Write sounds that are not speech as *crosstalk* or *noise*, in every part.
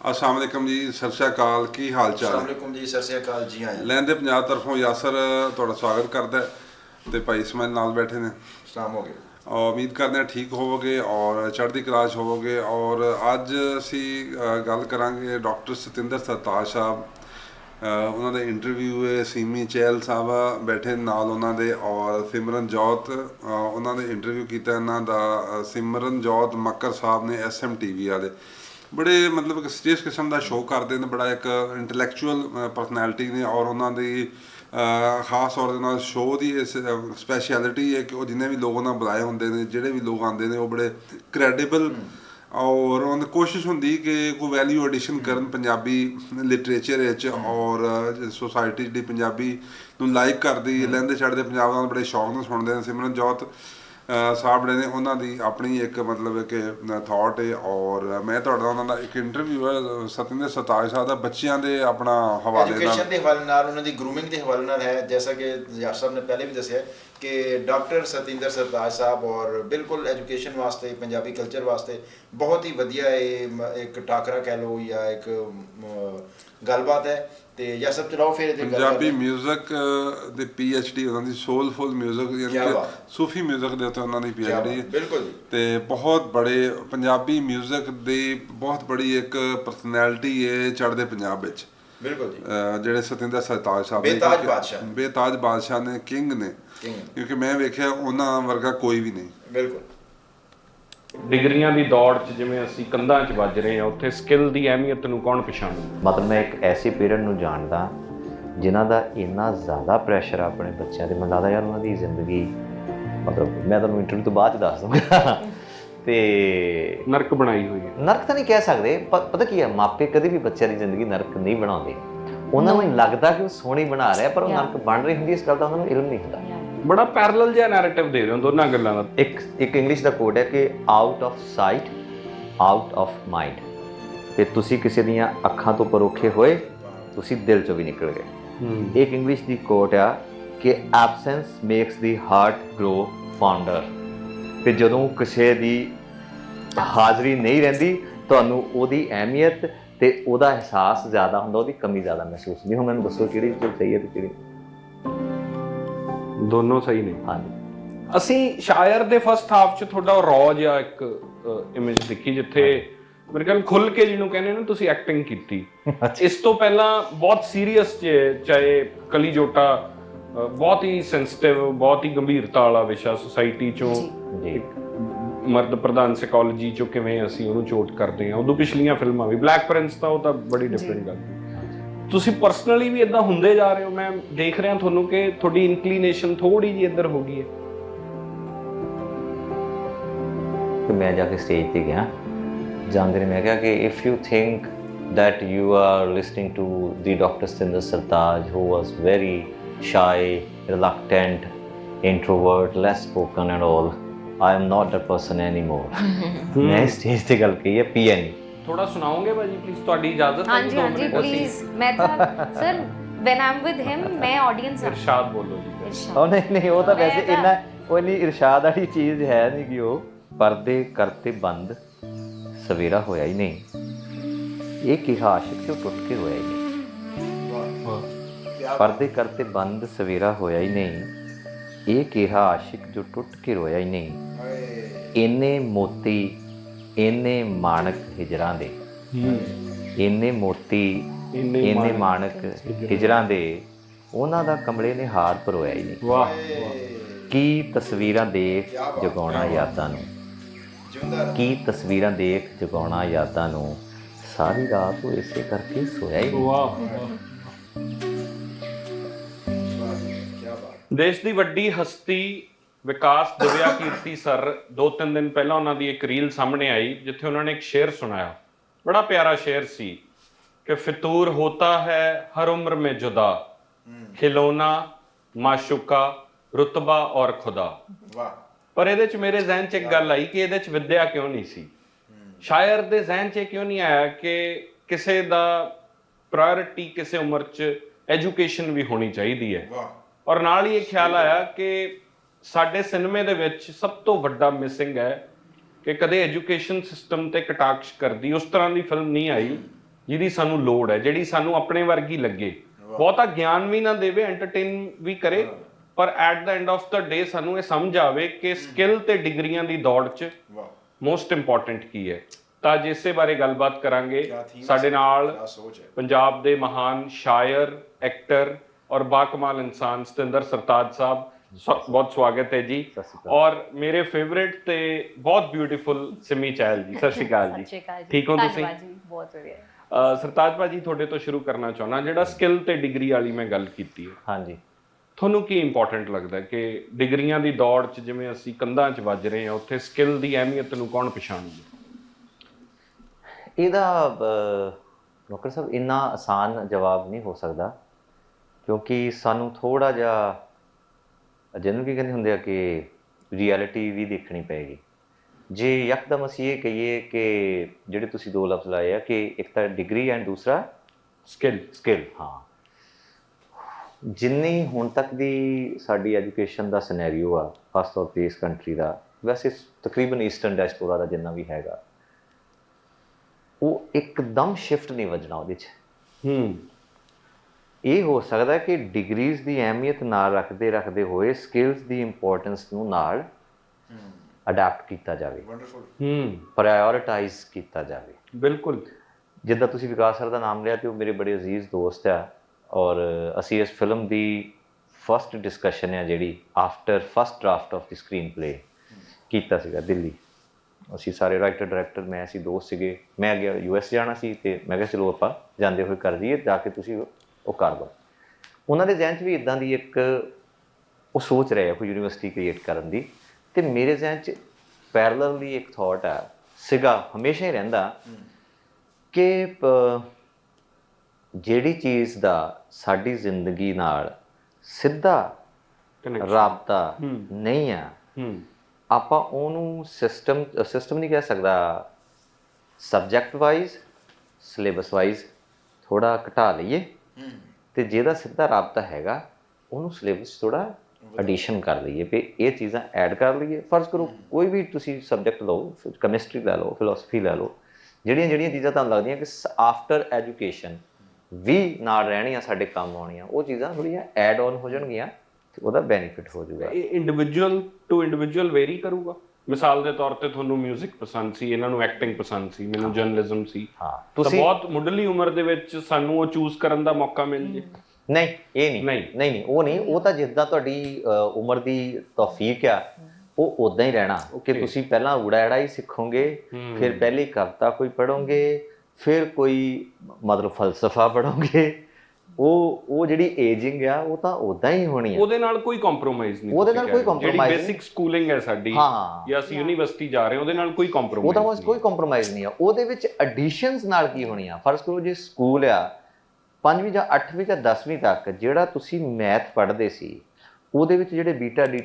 ਅਸਲਾਮ ਅਲੈਕਮ ਜੀ ਸਤਿ ਸ਼੍ਰੀ ਅਕਾਲ ਕੀ ਹਾਲ ਚਾਲ ਹੈ? ਅਸਲਾਮੁਅਲੈਕੁਮ ਜੀ ਸਤਿ ਸ਼੍ਰੀ ਅਕਾਲ ਜੀ ਆਇਆਂ। ਲੈਂਦੇ ਪੰਜਾਬ ਤਰਫੋਂ ਯਾਸਰ ਤੁਹਾਡਾ ਸਵਾਗਤ ਕਰਦਾ ਤੇ ਭਾਈ ਇਸਮਾਇਲ ਨਾਲ ਬੈਠੇ ਨੇ। ਸਲਾਮ ਹੋ ਗਏ। ਔਰ ਉਮੀਦ ਕਰਦੇ ਹਾਂ ਠੀਕ ਹੋਵੋਗੇ ਔਰ ਚੜ੍ਹਦੀ ਕਲਾ 'ਚ ਹੋਵੋਗੇ। ਔਰ ਅੱਜ ਅਸੀਂ ਗੱਲ ਕਰਾਂਗੇ ਡਾਕਟਰ ਸਤਿੰਦਰ ਸਰਤਾਜ ਸਾਹਿਬ। ਉਹਨਾਂ ਦਾ ਇੰਟਰਵਿਊ ਹੈ ਸੀਮੀ ਚਹਿਲ ਸਾਹਿਬ ਬੈਠੇ ਨਾਲ ਉਹਨਾਂ ਦੇ ਔਰ ਸਿਮਰਨ ਜੋਤ ਉਹਨਾਂ ਨੇ ਇੰਟਰਵਿਊ ਕੀਤਾ ਇਹਨਾਂ ਦਾ। ਸਿਮਰਨ ਜੋਤ ਮੱਕਰ ਸਾਹਿਬ ਨੇ ਐਸਐਮ ਟੀਵੀ ਵਾਲੇ। ਬੜੇ ਮਤਲਬ ਇੱਕ ਸੀਰੀਅਸ ਕਿਸਮ ਦਾ ਸ਼ੋਅ ਕਰਦੇ ਨੇ, ਬੜਾ ਇੱਕ ਇੰਟੈਲੈਕਚੁਅਲ ਪਰਸਨੈਲਿਟੀ ਨੇ ਔਰ ਉਹਨਾਂ ਦੀ ਖਾਸ ਤੌਰ ਦੇ ਨਾਲ ਸ਼ੋਅ ਦੀ ਇਸ ਸਪੈਸ਼ਲਿਟੀ ਹੈ ਕਿ ਉਹ ਜਿੰਨੇ ਵੀ ਲੋਕ ਉਹਨਾਂ ਬੁਲਾਏ ਹੁੰਦੇ ਨੇ, ਜਿਹੜੇ ਵੀ ਲੋਕ ਆਉਂਦੇ ਨੇ, ਉਹ ਬੜੇ ਕ੍ਰੈਡੀਬਲ ਔਰ ਉਹਨਾਂ ਦੀ ਕੋਸ਼ਿਸ਼ ਹੁੰਦੀ ਕਿ ਕੋਈ ਵੈਲਿਊ ਐਡੀਸ਼ਨ ਕਰਨ ਪੰਜਾਬੀ ਲਿਟਰੇਚਰ ਵਿੱਚ ਔਰ ਸੋਸਾਇਟੀ ਜਿਹੜੀ ਪੰਜਾਬੀ ਨੂੰ ਲਾਈਕ ਕਰਦੀ ਲੈਂਦੇ ਛੱਡਦੇ ਪੰਜਾਬ ਨਾਲ ਬੜੇ ਸ਼ੌਕ ਨਾਲ ਸੁਣਦੇ ਨੇ। ਸਿਮਰਨ ਜੋਤ ਸਾਹਮਣੇ ਨੇ ਉਹਨਾਂ ਦੀ ਆਪਣੀ ਇੱਕ ਮਤਲਬ ਕਿ ਥਾਟ ਹੈ ਔਰ ਮੈਂ ਤੁਹਾਡਾ ਉਹਨਾਂ ਦਾ ਇੱਕ ਇੰਟਰਵਿਊ ਹੈ ਸਤਿੰਦਰ ਸਤਾਜ ਸਾਹਿਬ ਦਾ ਬੱਚਿਆਂ ਦੇ ਆਪਣਾ ਹਵਾਲੇ ਨਾਲ। ਐਜੂਕੇਸ਼ਨ ਦੇ ਹਵਾਲੇ ਨਾਲ, ਉਹਨਾਂ ਦੀ ਗਰੂਮਿੰਗ ਦੇ ਹਵਾਲੇ ਨਾਲ ਹੈ। ਜੈਸਾ ਕਿ ਯਾਰ ਸਾਹਿਬ ਨੇ ਪਹਿਲੇ ਵੀ ਦੱਸਿਆ ਕਿ ਡਾਕਟਰ ਸਤਿੰਦਰ ਸਰਤਾਜ ਸਾਹਿਬ ਔਰ ਬਿਲਕੁਲ ਐਜੂਕੇਸ਼ਨ ਵਾਸਤੇ, ਪੰਜਾਬੀ ਕਲਚਰ ਵਾਸਤੇ ਬਹੁਤ ਹੀ ਵਧੀਆ ਇਹ ਇੱਕ ਟਾਕਰਾ ਕਹਿ ਲਓ ਜਾਂ ਇੱਕ ਗੱਲਬਾਤ ਹੈ ਤੇ ਯਾਰ ਸਾਹਿਬ ਚਲਾਓ ਫਿਰ ਇਹਦੇ ਗੱਲ ਪੰਜਾਬੀ ਕਰਦੇ ਹਾਂ। 뮤직 ਦੇ ਡੀ ਉਹਨਾਂ ਦੀ ਸੋਲਫੁਲ 뮤직 ਯਾਨੀ ਕਿਆ ਕਿ ਬਾਤ। ਸੂਫੀ 뮤직 ਦੇ ਉੱਤੇ ਉਹਨਾਂ ਦੀ ਕਿਆ ਡੀ ਬਾਤ, ਬਿਲਕੁਲ ਜੀ ਤੇ ਬਹੁਤ ਬੜੇ ਪੰਜਾਬੀ 뮤직 ਦੀ ਬਹੁਤ ਬੜੀ ਇੱਕ ਪਰਸਨੈਲਿਟੀ ਹੈ ਚੜ੍ਹਦੇ ਪੰਜਾਬ ਵਿੱਚ ਬਿਲਕੁਲ ਜੀ ਅਹ ਜਿਹੜੇ ਸਤਿੰਦਰ ਸਰਤਾਜ ਸਾਹਿਬ ਨੇ ਬੇਤਾਜ ਕਿਉਂਕਿ- ਬਾਦਸ਼ਾਹ। ਬੇਤਾਜ ਬਾਦਸ਼ਾਹ ਨੇ ਕਿੰਗ ਨੇ King। ਕਿਉਂਕਿ ਮੈਂ ਵੇਖਿਆ ਉਹਨਾਂ ਵਰਗਾ ਕੋਈ ਵੀ ਨਹੀਂ ਬਿਲਕੁਲ ਡਿਗਰੀਆਂ ਦੀ ਦੌੜ 'ਚ ਜਿਵੇਂ ਅਸੀਂ ਕੰਧਾਂ 'ਚ ਵੱਜ ਰਹੇ ਹਾਂ ਉੱਥੇ ਸਕਿੱਲ ਦੀ ਅਹਿਮੀਅਤ ਨੂੰ ਕੌਣ ਪਛਾਣੂ? ਮਤਲਬ ਮੈਂ ਇੱਕ ਐਸੇ ਪੇਰੈਂਟ ਨੂੰ ਜਾਣਦਾ ਜਿਨ੍ਹਾਂ ਦਾ ਇੰਨਾ ਜ਼ਿਆਦਾ ਪ੍ਰੈਸ਼ਰ ਆ ਆਪਣੇ ਬੱਚਿਆਂ ਤੇ। ਮੈਨੂੰ ਲੱਗਦਾ ਯਾਰ ਉਹਨਾਂ ਦੀ ਜ਼ਿੰਦਗੀ ਮਤਲਬ ਮੈਂ ਤੁਹਾਨੂੰ ਇੰਟਰਵਿਊ ਤੋਂ ਬਾਅਦ 'ਚ ਦੱਸ ਦੂੰਗਾ ਤੇ ਨਰਕ ਬਣਾਈ ਹੋਈ ਹੈ। ਨਰਕ ਤਾਂ ਨਹੀਂ ਕਹਿ ਸਕਦੇ ਪਤਾ ਕੀ ਹੈ ਮਾਪੇ ਕਦੇ ਵੀ ਬੱਚਿਆਂ ਦੀ ਜ਼ਿੰਦਗੀ ਨਰਕ ਨਹੀਂ ਬਣਾਉਂਦੇ। ਉਹਨਾਂ ਨੂੰ ਲੱਗਦਾ ਕਿ ਉਹ ਸੋਹਣੀ ਬਣਾ ਰਿਹਾ ਪਰ ਉਹ. ਨਰਕ ਬਣ ਰਹੀ ਹੁੰਦੀ ਇਸ ਗੱਲ ਦਾ ਉਹਨਾਂ ਨੂੰ ਇਲਮ ਨਹੀਂ ਹੁੰਦਾ। ਬੜਾ ਪੈਰਲਲ ਜਿਹਾ ਨੈਰੇਟਿਵ ਦੇ ਰਹੇ ਹੋ ਦੋਨਾਂ ਗੱਲਾਂ ਦਾ। ਇੱਕ ਇੱਕ ਇੰਗਲਿਸ਼ ਦਾ ਕੋਡ ਹੈ ਕਿ out of sight out of mind ਤੇ ਤੁਸੀਂ ਕਿਸੇ ਦੀਆਂ ਅੱਖਾਂ ਤੋਂ ਪਰੋਖੇ ਹੋਏ ਤੁਸੀਂ ਦਿਲ ਚੋਂ ਵੀ ਨਿਕਲ ਗਏ। ਇੱਕ ਇੰਗਲਿਸ਼ ਦੀ ਕੋਟ ਆ ਕਿ absence makes the heart grow fonder ਤੇ ਜਦੋਂ ਕਿਸੇ ਦੀ ਹਾਜ਼ਰੀ ਨਹੀਂ ਰਹਿੰਦੀ ਤੁਹਾਨੂੰ ਉਹਦੀ ਅਹਿਮੀਅਤ ਤੇ ਉਹਦਾ ਅਹਿਸਾਸ ਜ਼ਿਆਦਾ ਹੁੰਦਾ ਉਹਦੀ ਕਮੀ ਜ਼ਿਆਦਾ ਮਹਿਸੂਸ ਨਹੀਂ ਹੁਣ ਮੈਨੂੰ ਦੱਸੋ ਕਿਹੜੀ ਚੀਜ਼ ਸਹੀ ਹੈ ਤੇ ਕਿਹੜੀ ਦੋਨੋਂ ਸਹੀ ਨੇ। ਹਾਂਜੀ। ਅਸੀਂ ਸ਼ਾਇਰ ਦੇ ਫਸਟ ਹਾਫ 'ਚ ਤੁਹਾਡਾ ਰੌ ਜਿਹਾ ਇੱਕ ਇਮੇਜ ਦੇਖੀ ਜਿੱਥੇ ਮੇਰੇ ਖਿਆਲ ਖੁੱਲ ਕੇ ਜਿਹਨੂੰ ਕਹਿੰਦੇ ਨੇ ਤੁਸੀਂ ਐਕਟਿੰਗ ਕੀਤੀ। ਇਸ ਤੋਂ ਪਹਿਲਾਂ ਬਹੁਤ ਸੀਰੀਅਸ ਚਾਹੇ ਕਲੀ ਜੋਟਾ ਬਹੁਤ ਹੀ ਸੈਂਸਿਟਿਵ ਬਹੁਤ ਹੀ ਗੰਭੀਰਤਾ ਵਾਲਾ ਵਿਸ਼ਾ ਸੁਸਾਇਟੀ 'ਚੋਂ ਇੱਕ ਮਰਦ ਪ੍ਰਧਾਨ ਸਾਈਕੋਲੋਜੀ ਚੋਂ ਕਿਵੇਂ ਅਸੀਂ ਉਹਨੂੰ ਚੋਟ ਕਰਦੇ ਹਾਂ। ਉਦੋਂ ਪਿਛਲੀਆਂ ਫਿਲਮਾਂ ਵੀ ਬਲੈਕ ਪ੍ਰਿੰਸ ਤਾਂ ਉਹ ਤਾਂ ਬੜੀ ਡਿਫਰੈਂਟ ਗੱਲ ਸੀ। ਤੁਸੀਂ ਪਰਸਨਲੀ ਵੀ ਇਦਾਂ ਹੁੰਦੇ ਜਾ ਰਹੇ ਹੋ ਮੈਂ ਦੇਖ ਰਿਹਾ ਤੁਹਾਨੂੰ ਕਿ ਤੁਹਾਡੀ ਇਨਕਲੀਨੇਸ਼ਨ ਥੋੜੀ ਜਿਹੀ ਇੱਧਰ ਹੋ ਗਈ ਹੈ ਕਿ ਮੈਂ ਜਾ ਕੇ ਸਟੇਜ ਤੇ ਗਿਆ ਜਾਂਦੇ ਨੇ ਮੈਂ ਕਿਹਾ ਕਿ if you think that you are listening to the Dr. Sindar Sartaj who was very shy, reluctant, introvert, less spoken and all. I am not that person anymore. ਮੈਂ ਸਟੇਜ ਤੇ ਗੱਲ ਕਹੀ ਹੈ ਪੀਐਨ ਥੋੜਾ ਸੁਣਾਓਗੇ ਭਾਜੀ ਪਲੀਜ਼ ਤੁਹਾਡੀ ਇਜਾਜ਼ਤ ਹੈ ਹਾਂਜੀ ਹਾਂਜੀ ਪਲੀਜ਼ ਮੈਂ ਤਾਂ sir when am with him ਮੈਂ ਆਡੀਅנס ਹਾਂ। ਇਰਸ਼ਾਦ ਬੋਲੋ ਜੀ। ਇਰਸ਼ਾਦ। ਉਹ ਨਹੀਂ ਨਹੀਂ ਉਹ ਤਾਂ ਵੈਸੇ ਤਾਂ- ਇੰਨਾ ਉਹ ਇੰਨੀ ਇਰਸ਼ਾਦ ਵਾਲੀ ਚੀਜ਼ ਹੈ ਨਹੀਂ ਕਿ ਉਹ ਪਰਦੇ ਕਰਤੇ ਬੰਦ ਸਵੇਰਾ ਹੋਇਆ ਹੀ ਨਹੀਂ। ਇਹ ਕਿਹਾ ਆਸ਼ਿਕ ਜੋ ਟੁੱਟ ਕੇ ਹੋਇਆ ਹੀ ਨਹੀਂ। ਪਰਦੇ ਕਰਤੇ ਬੰਦ ਸਵੇਰਾ ਹੋਇਆ ਹੀ ਨਹੀਂ। ਇਹ ਕਿਹਾ ਆਸ਼ਿਕ ਜੋ ਟੁੱਟ ਕੇ ਰੋਇਆ ਹੀ ਨਹੀਂ। ਇੰਨੇ ਮੋਤੀ ਇੰਨੇ ਮਾਣਕ ਹਿਜਰਾਂ ਦੇ। ਇੰਨੇ ਮੋਤੀ ਇੰਨੇ ਮਾਣਕ ਹਿਜਰਾਂ ਦੇ। ਉਹਨਾਂ ਦਾ ਕਮਲੇ ਨੇ ਹਾਰ ਪਰੋਇਆ ਹੀ ਨਹੀਂ। ਵਾਹ। ਕੀ ਤਸਵੀਰਾਂ ਦੇਖ ਜਗਾਉਣਾ ਯਾਦਾਂ ਨੂੰ। ਕੀ ਤਸਵੀਰਾਂ ਦੇਖ ਜਗਾਉਣਾ ਯਾਦਾਂ ਨੂੰ? ਸਾਰੀ ਰਾਤ ਉਹ ਇਸੇ ਕਰਕੇ ਸੋਇਆ ਹੀ ਵਾਹ। ਕੀ ਬਾਤ ਦੇਸ਼ ਦੀ ਵੱਡੀ ਹਸਤੀ ਵਿਕਾਸ ਦਿਵਿਆ ਕੀਰਤੀ ਸਰ ਦੋ ਤਿੰਨ ਦਿਨ ਪਹਿਲਾਂ ਉਹਨਾਂ ਦੀ ਇੱਕ ਰੀਲ ਸਾਹਮਣੇ ਆਈ ਜਿੱਥੇ ਉਹਨਾਂ ਨੇ ਇੱਕ ਸ਼ੇਰ ਸੁਣਾਇਆ। ਬੜਾ ਪਿਆਰਾ ਸ਼ੇਰ ਸੀ ਕਿ ਫਿਤੂਰ ਹੋਤਾ ਹੈ ਹਰ ਉਮਰ ਮੇ ਜੁਦਾ ਖਿਲੋਨਾ ਮਾਸ਼ੂਕਾ ਰਤਬਾ ਔਰ ਖੁਦਾ। ਵਾਹ। ਪਰ ਇਹਦੇ ਚ ਮੇਰੇ ਜ਼ਿਹਨ 'ਚ ਇੱਕ ਗੱਲ ਆਈ ਕਿ ਇਹਦੇ 'ਚ ਵਿਦਿਆ ਕਿਉਂ ਨਹੀਂ ਸੀ? ਸ਼ਾਇਰ ਦੇ ਜ਼ਿਹਨ 'ਚ ਕਿਉਂ ਨਹੀਂ ਆਇਆ ਕਿ ਕਿਸੇ ਦਾ ਪ੍ਰਾਇੋਰਟੀ ਕਿਸੇ ਉਮਰ 'ਚ ਐਜੂਕੇਸ਼ਨ ਵੀ ਹੋਣੀ ਚਾਹੀਦੀ ਹੈ? ਔਰ ਨਾਲ ਹੀ ਇਹ ਖਿਆਲ ਆਇਆ ਕਿ ਸਾਡੇ ਸਿਨੇਮੇ ਦੇ ਵਿੱਚ ਸਭ ਤੋਂ ਵੱਡਾ ਮਿਸਿੰਗ ਹੈ ਕਿ ਕਦੇ ਐਜੂਕੇਸ਼ਨ ਸਿਸਟਮ ਤੇ ਕਟਾਕਸ਼ ਕਰਦੀ ਉਸ ਤਰ੍ਹਾਂ ਦੀ ਫਿਲਮ ਨਹੀਂ ਆਈ ਜਿਹਦੀ ਸਾਨੂੰ ਲੋੜ ਹੈ ਜਿਹੜੀ ਸਾਨੂੰ ਆਪਣੇ ਵਰਗੀ ਲੱਗੇ। ਬਹੁਤਾ ਗਿਆਨ ਵੀ ਨਾ ਦੇਵੇ ਐਂਟਰਟੇਨ ਵੀ ਕਰੇ ਪਰ at the end of the day ਸਾਨੂੰ ਇਹ ਸਮਝ ਆਵੇ ਕਿ ਸਕਿੱਲ ਤੇ ਡਿਗਰੀਆਂ ਦੀ ਦੌੜ 'ਚ ਮੋਸਟ ਇੰਪੋਰਟੈਂਟ ਕੀ ਹੈ। ਤਾਂ ਅੱਜ ਇਸੇ ਬਾਰੇ ਗੱਲਬਾਤ ਕਰਾਂਗੇ। ਸਾਡੇ ਨਾਲ ਪੰਜਾਬ ਦੇ ਮਹਾਨ ਸ਼ਾਇਰ ਐਕਟਰ ਔਰ ਬਾਕਮਾਲ ਇਨਸਾਨ ਸਤਿੰਦਰ ਸਰਤਾਜ ਸਾਹਿਬ। ਬਹੁਤ ਸਵਾਗਤ ਹੈ ਜੀ। ਔਰ ਮੇਰੇ ਫੇਵਰਿਟ ਤੇ ਬਹੁਤ ਬਿਊਟੀਫੁਲ ਸਿਮੀ ਚਹਿਲ ਜੀ। *laughs* ਸਤਿ ਸ਼੍ਰੀ ਅਕਾਲ ਜੀ। ਠੀਕ ਹੋ ਤੁਸੀਂ? ਬਹੁਤ ਵਧੀਆ। ਸਰਤਾਜ ਭਾਜੀ ਤੁਹਾਡੇ ਤੋਂ ਸ਼ੁਰੂ ਕਰਨਾ ਚਾਹੁੰਦਾ। ਜਿਹੜਾ ਸਕਿੱਲ ਤੇ ਡਿਗਰੀ ਵਾਲੀ ਮੈਂ ਗੱਲ ਕੀਤੀ ਹੈ। ਹਾਂਜੀ। ਤੁਹਾਨੂੰ ਕੀ ਇੰਪੋਰਟੈਂਟ ਲੱਗਦਾ ਹੈ ਕਿ ਡਿਗਰੀਆਂ ਦੀ ਦੌੜ 'ਚ ਜਿਵੇਂ ਅਸੀਂ ਕੰਧਾਂ 'ਚ ਵੱਜ ਰਹੇ ਹਾਂ ਉੱਥੇ ਸਕਿੱਲ ਦੀ ਅਹਿਮੀਅਤ ਨੂੰ ਕੌਣ ਪਛਾਣੂਗਾ? ਇਹਦਾ ਨੌਕਰ ਸਾਹਿਬ ਇੰਨਾ ਆਸਾਨ ਜਵਾਬ ਨਹੀਂ ਹੋ ਸਕਦਾ। ਕਿਉਂਕਿ ਸਾਨੂੰ ਥੋੜਾ ਜਿਹਾ ਜਿਹਨੂੰ ਕੀ ਕਹਿੰਦੇ ਹੁੰਦੇ ਆ ਕਿ ਰਿਐਲਿਟੀ ਵੀ ਦੇਖਣੀ ਪਏਗੀ। ਜੇ ਯਕਦਮ ਅਸੀਂ ਇਹ ਕਹੀਏ ਕਿ ਜਿਹੜੇ ਤੁਸੀਂ ਦੋ ਲਫ਼ਜ਼ ਲਾਏ ਆ ਕਿ ਇੱਕ ਤਾਂ ਡਿਗਰੀ ਐਂਡ ਦੂਸਰਾ ਸਕਿੱਲ ਸਕਿੱਲ ਹਾਂ। ਜਿੰਨੀ ਹੁਣ ਤੱਕ ਦੀ ਸਾਡੀ ਐਜੂਕੇਸ਼ਨ ਦਾ ਸਿਨੈਰੀਓ ਆ ਖਾਸ ਤੌਰ ਤੇ ਇਸ ਕੰਟਰੀ ਦਾ ਵੈਸੇ ਤਕਰੀਬਨ ਈਸਟਰਨ ਡੈਸਪੋਰਾ ਦਾ ਜਿੰਨਾ ਵੀ ਹੈਗਾ ਉਹ ਇੱਕਦਮ ਸ਼ਿਫਟ ਨਹੀਂ ਵੱਜਣਾ ਉਹਦੇ 'ਚ। ਹੂੰ। ਇਹ ਹੋ ਸਕਦਾ ਹੈ ਕਿ ਡਿਗਰੀਜ਼ ਦੀ ਅਹਿਮੀਅਤ ਨਾਲ ਰੱਖਦੇ ਰੱਖਦੇ ਹੋਏ ਸਕਿੱਲਸ ਦੀ ਇੰਪੋਰਟੈਂਸ ਨੂੰ ਨਾਲ ਅਡਾਪਟ ਕੀਤਾ ਜਾਵੇ। ਵੰਡਰਫੁਲ ਹੂੰ। ਪ੍ਰਾਇੋਰਟਾਈਜ਼ ਕੀਤਾ ਜਾਵੇ। ਬਿਲਕੁਲ। ਜਿੱਦਾਂ ਤੁਸੀਂ ਵਿਕਾਸ ਸਰ ਦਾ ਨਾਮ ਲਿਆ ਤੇ ਉਹ ਮੇਰੇ ਬੜੇ ਅਜ਼ੀਜ਼ ਦੋਸਤ ਆ ਔਰ ਅਸੀਂ ਇਸ ਫਿਲਮ ਦੀ ਫਰਸਟ ਡਿਸਕਸ਼ਨ ਹੈ ਜਿਹੜੀ after first draft of the screenplay ਕੀਤਾ ਸੀਗਾ ਦਿੱਲੀ। ਅਸੀਂ ਸਾਰੇ ਰਾਈਟਰ ਡਾਇਰੈਕਟਰ ਮੈਂ ਅਸੀਂ ਦੋਸਤ ਸੀਗੇ। ਮੈਂ ਗਿਆ ਯੂਐਸ ਜਾਣਾ ਸੀ ਤੇ ਮੈਂ ਕਿਹਾ ਚਲੋ ਆਪਾਂ ਜਾਂਦੇ ਹੋਏ ਕਰ ਦਈਏ ਜਾ ਕੇ ਤੁਸੀਂ ਉਹ ਕਰ ਲਓ ਉਹਨਾਂ ਦੇ ਜ਼ਿਹਨ 'ਚ ਵੀ ਇਦਾਂ ਦੀ ਇੱਕ ਉਹ ਸੋਚ ਰਹੇ ਆ ਕੋਈ ਯੂਨੀਵਰਸਿਟੀ ਕ੍ਰੀਏਟ ਕਰਨ ਦੀ ਤੇ ਮੇਰੇ ਜ਼ਿਹਨ 'ਚ ਪੈਰਲਲੀ ਇੱਕ ਥਾਟ ਆ ਸੀਗਾ ਹਮੇਸ਼ਾ ਹੀ ਰਹਿੰਦਾ ਕਿ ਜਿਹੜੀ ਚੀਜ਼ ਦਾ ਸਾਡੀ ਜ਼ਿੰਦਗੀ ਨਾਲ ਸਿੱਧਾ. ਰਾਬਤਾ। ਨਹੀਂ ਆ ਆਪਾਂ ਉਹਨੂੰ ਸਿਸਟਮ ਸਿਸਟਮ ਨਹੀਂ ਕਹਿ ਸਕਦਾ ਸਬਜੈਕਟ ਵਾਈਜ਼ ਸਿਲੇਬਸ ਵਾਈਜ਼ ਥੋੜਾ ਘਟਾ ਲਈਏ ਤੇ ਜਿਹਦਾ ਸਿੱਧਾ ਰਾਬਤਾ ਹੈਗਾ ਉਹਨੂੰ ਸਿਲੇਬਸ ਥੋੜਾ ਐਡੀਸ਼ਨ ਕਰ ਲਈਏ ਵੀ ਇਹ ਚੀਜ਼ਾਂ ਐਡ ਕਰ ਲਈਏ। ਫਰਜ਼ ਕਰੋ ਕੋਈ ਵੀ ਤੁਸੀਂ ਸਬਜੈਕਟ ਲਓ ਕੈਮਿਸਟਰੀ ਲੈ ਲਓ ਫਿਲਾਸਫੀ ਲੈ ਲਓ ਜਿਹੜੀਆਂ ਜਿਹੜੀਆਂ ਚੀਜ਼ਾਂ ਤੁਹਾਨੂੰ ਲੱਗਦੀਆਂ ਕਿ ਆਫਟਰ ਐਜੂਕੇਸ਼ਨ ਵੀ ਨਾਲ ਰਹਿਣੀਆਂ ਸਾਡੇ ਕੰਮ ਆਉਣੀਆਂ ਉਹ ਚੀਜ਼ਾਂ ਥੋੜੀਆਂ ਐਡ ਆਨ ਹੋ ਜਾਣਗੀਆਂ ਤੇ ਉਹਦਾ ਬੈਨੀਫਿਟ ਹੋ ਜਾਊਗਾ। ਇਹ ਇੰਡੀਵਿਜੂਅਲ ਟੂ ਇੰਡੀਵਿਜੂਅਲ ਵੇਰੀ ਕਰੂਗਾ? ਮਿਸਾਲ ਦੇ ਤੌਰ ਤੇ ਤੁਹਾਨੂੰ 뮤직 ਪਸੰਦ ਸੀ ਇਹਨਾਂ ਨੂੰ ਐਕਟਿੰਗ ਪਸੰਦ ਸੀ ਮੈਨੂੰ ਜਰਨਲਿਜ਼ਮ ਸੀ। ਹਾਂ। ਤੁਸੀਂ ਬਹੁਤ ਮੁੱਢਲੀ ਉਮਰ ਦੇ ਵਿੱਚ ਸਾਨੂੰ ਉਹ ਚੂਜ਼ ਕਰਨ ਦਾ ਮੌਕਾ ਮਿਲ ਜੇ। ਨਹੀਂ ਇਹ ਨਹੀਂ। ਨਹੀਂ। ਨਹੀਂ ਉਹ ਨਹੀਂ ਉਹ ਤਾਂ ਜਿੱਦਾਂ ਤੁਹਾਡੀ ਉਮਰ ਦੀ ਤੌਫੀਕ ਆ ਉਹ ਉਦਾਂ ਹੀ ਰਹਿਣਾ। ਕਿ ਤੁਸੀਂ ਪਹਿਲਾਂ ਊੜਾ ਐੜਾ ਹੀ ਸਿੱਖੋਗੇ ਫਿਰ ਪਹਿਲੀ ਕਵਿਤਾ ਕੋਈ ਪੜੋਗੇ ਫਿਰ ਕੋਈ ਮਤਲਬ ਫਲਸਫਾ ਪੜੋਗੇ ਉਹ ਉਹ ਜਿਹੜੀ ਏਜਿੰਗ ਆ ਉਹ ਤਾਂ ਉਦਾਂ ਹੀ ਹੋਣੀ ਆ। ਉਹਦੇ ਨਾਲ ਕੋਈ ਕੰਪਰੋਮਾਈਜ਼ ਨਹੀਂ ਉਹਦੇ ਨਾਲ ਕੋਈ ਹੋ। ਜਿਹੜੀ compromise ਬੇਸਿਕ ਸਕੂਲਿੰਗ ਹੈ ਸਾਡੀ ਹਾਂ। ਜਾਂ ਅਸੀਂ ਯੂਨੀਵਰਸਿਟੀ ਜਾ ਰਹੇ ਹਾਂ ਉਹਦੇ ਨਾਲ ਕੋਈ ਉਹਦਾ ਕੰਪਰੋਮਾਈਜ਼ ਵਿੱਚ ਕੋਈ ਕੰਪਰੋਮਾਈਜ਼ ਨਹੀਂ ਆ। ਉਹਦੇ ਵਿੱਚ ਐਡੀਸ਼ਨਸ ਨਾਲ ਕੀ ਹੋਣੀ ਆ ਫਰਜ਼ ਕਰੋ ਜੇ ਸਕੂਲ ਆ 5ਵੀਂ ਜਾਂ 8ਵੀਂ ਜਾਂ 10ਵੀਂ ਤੱਕ ਜਿਹੜਾ ਤੁਸੀਂ ਮੈਥ ਪੜ੍ਹਦੇ ਸੀ ਉਹਦੇ ਵਿੱਚ ਜਿਹੜੇ ਬੀਟਾ ਡੀ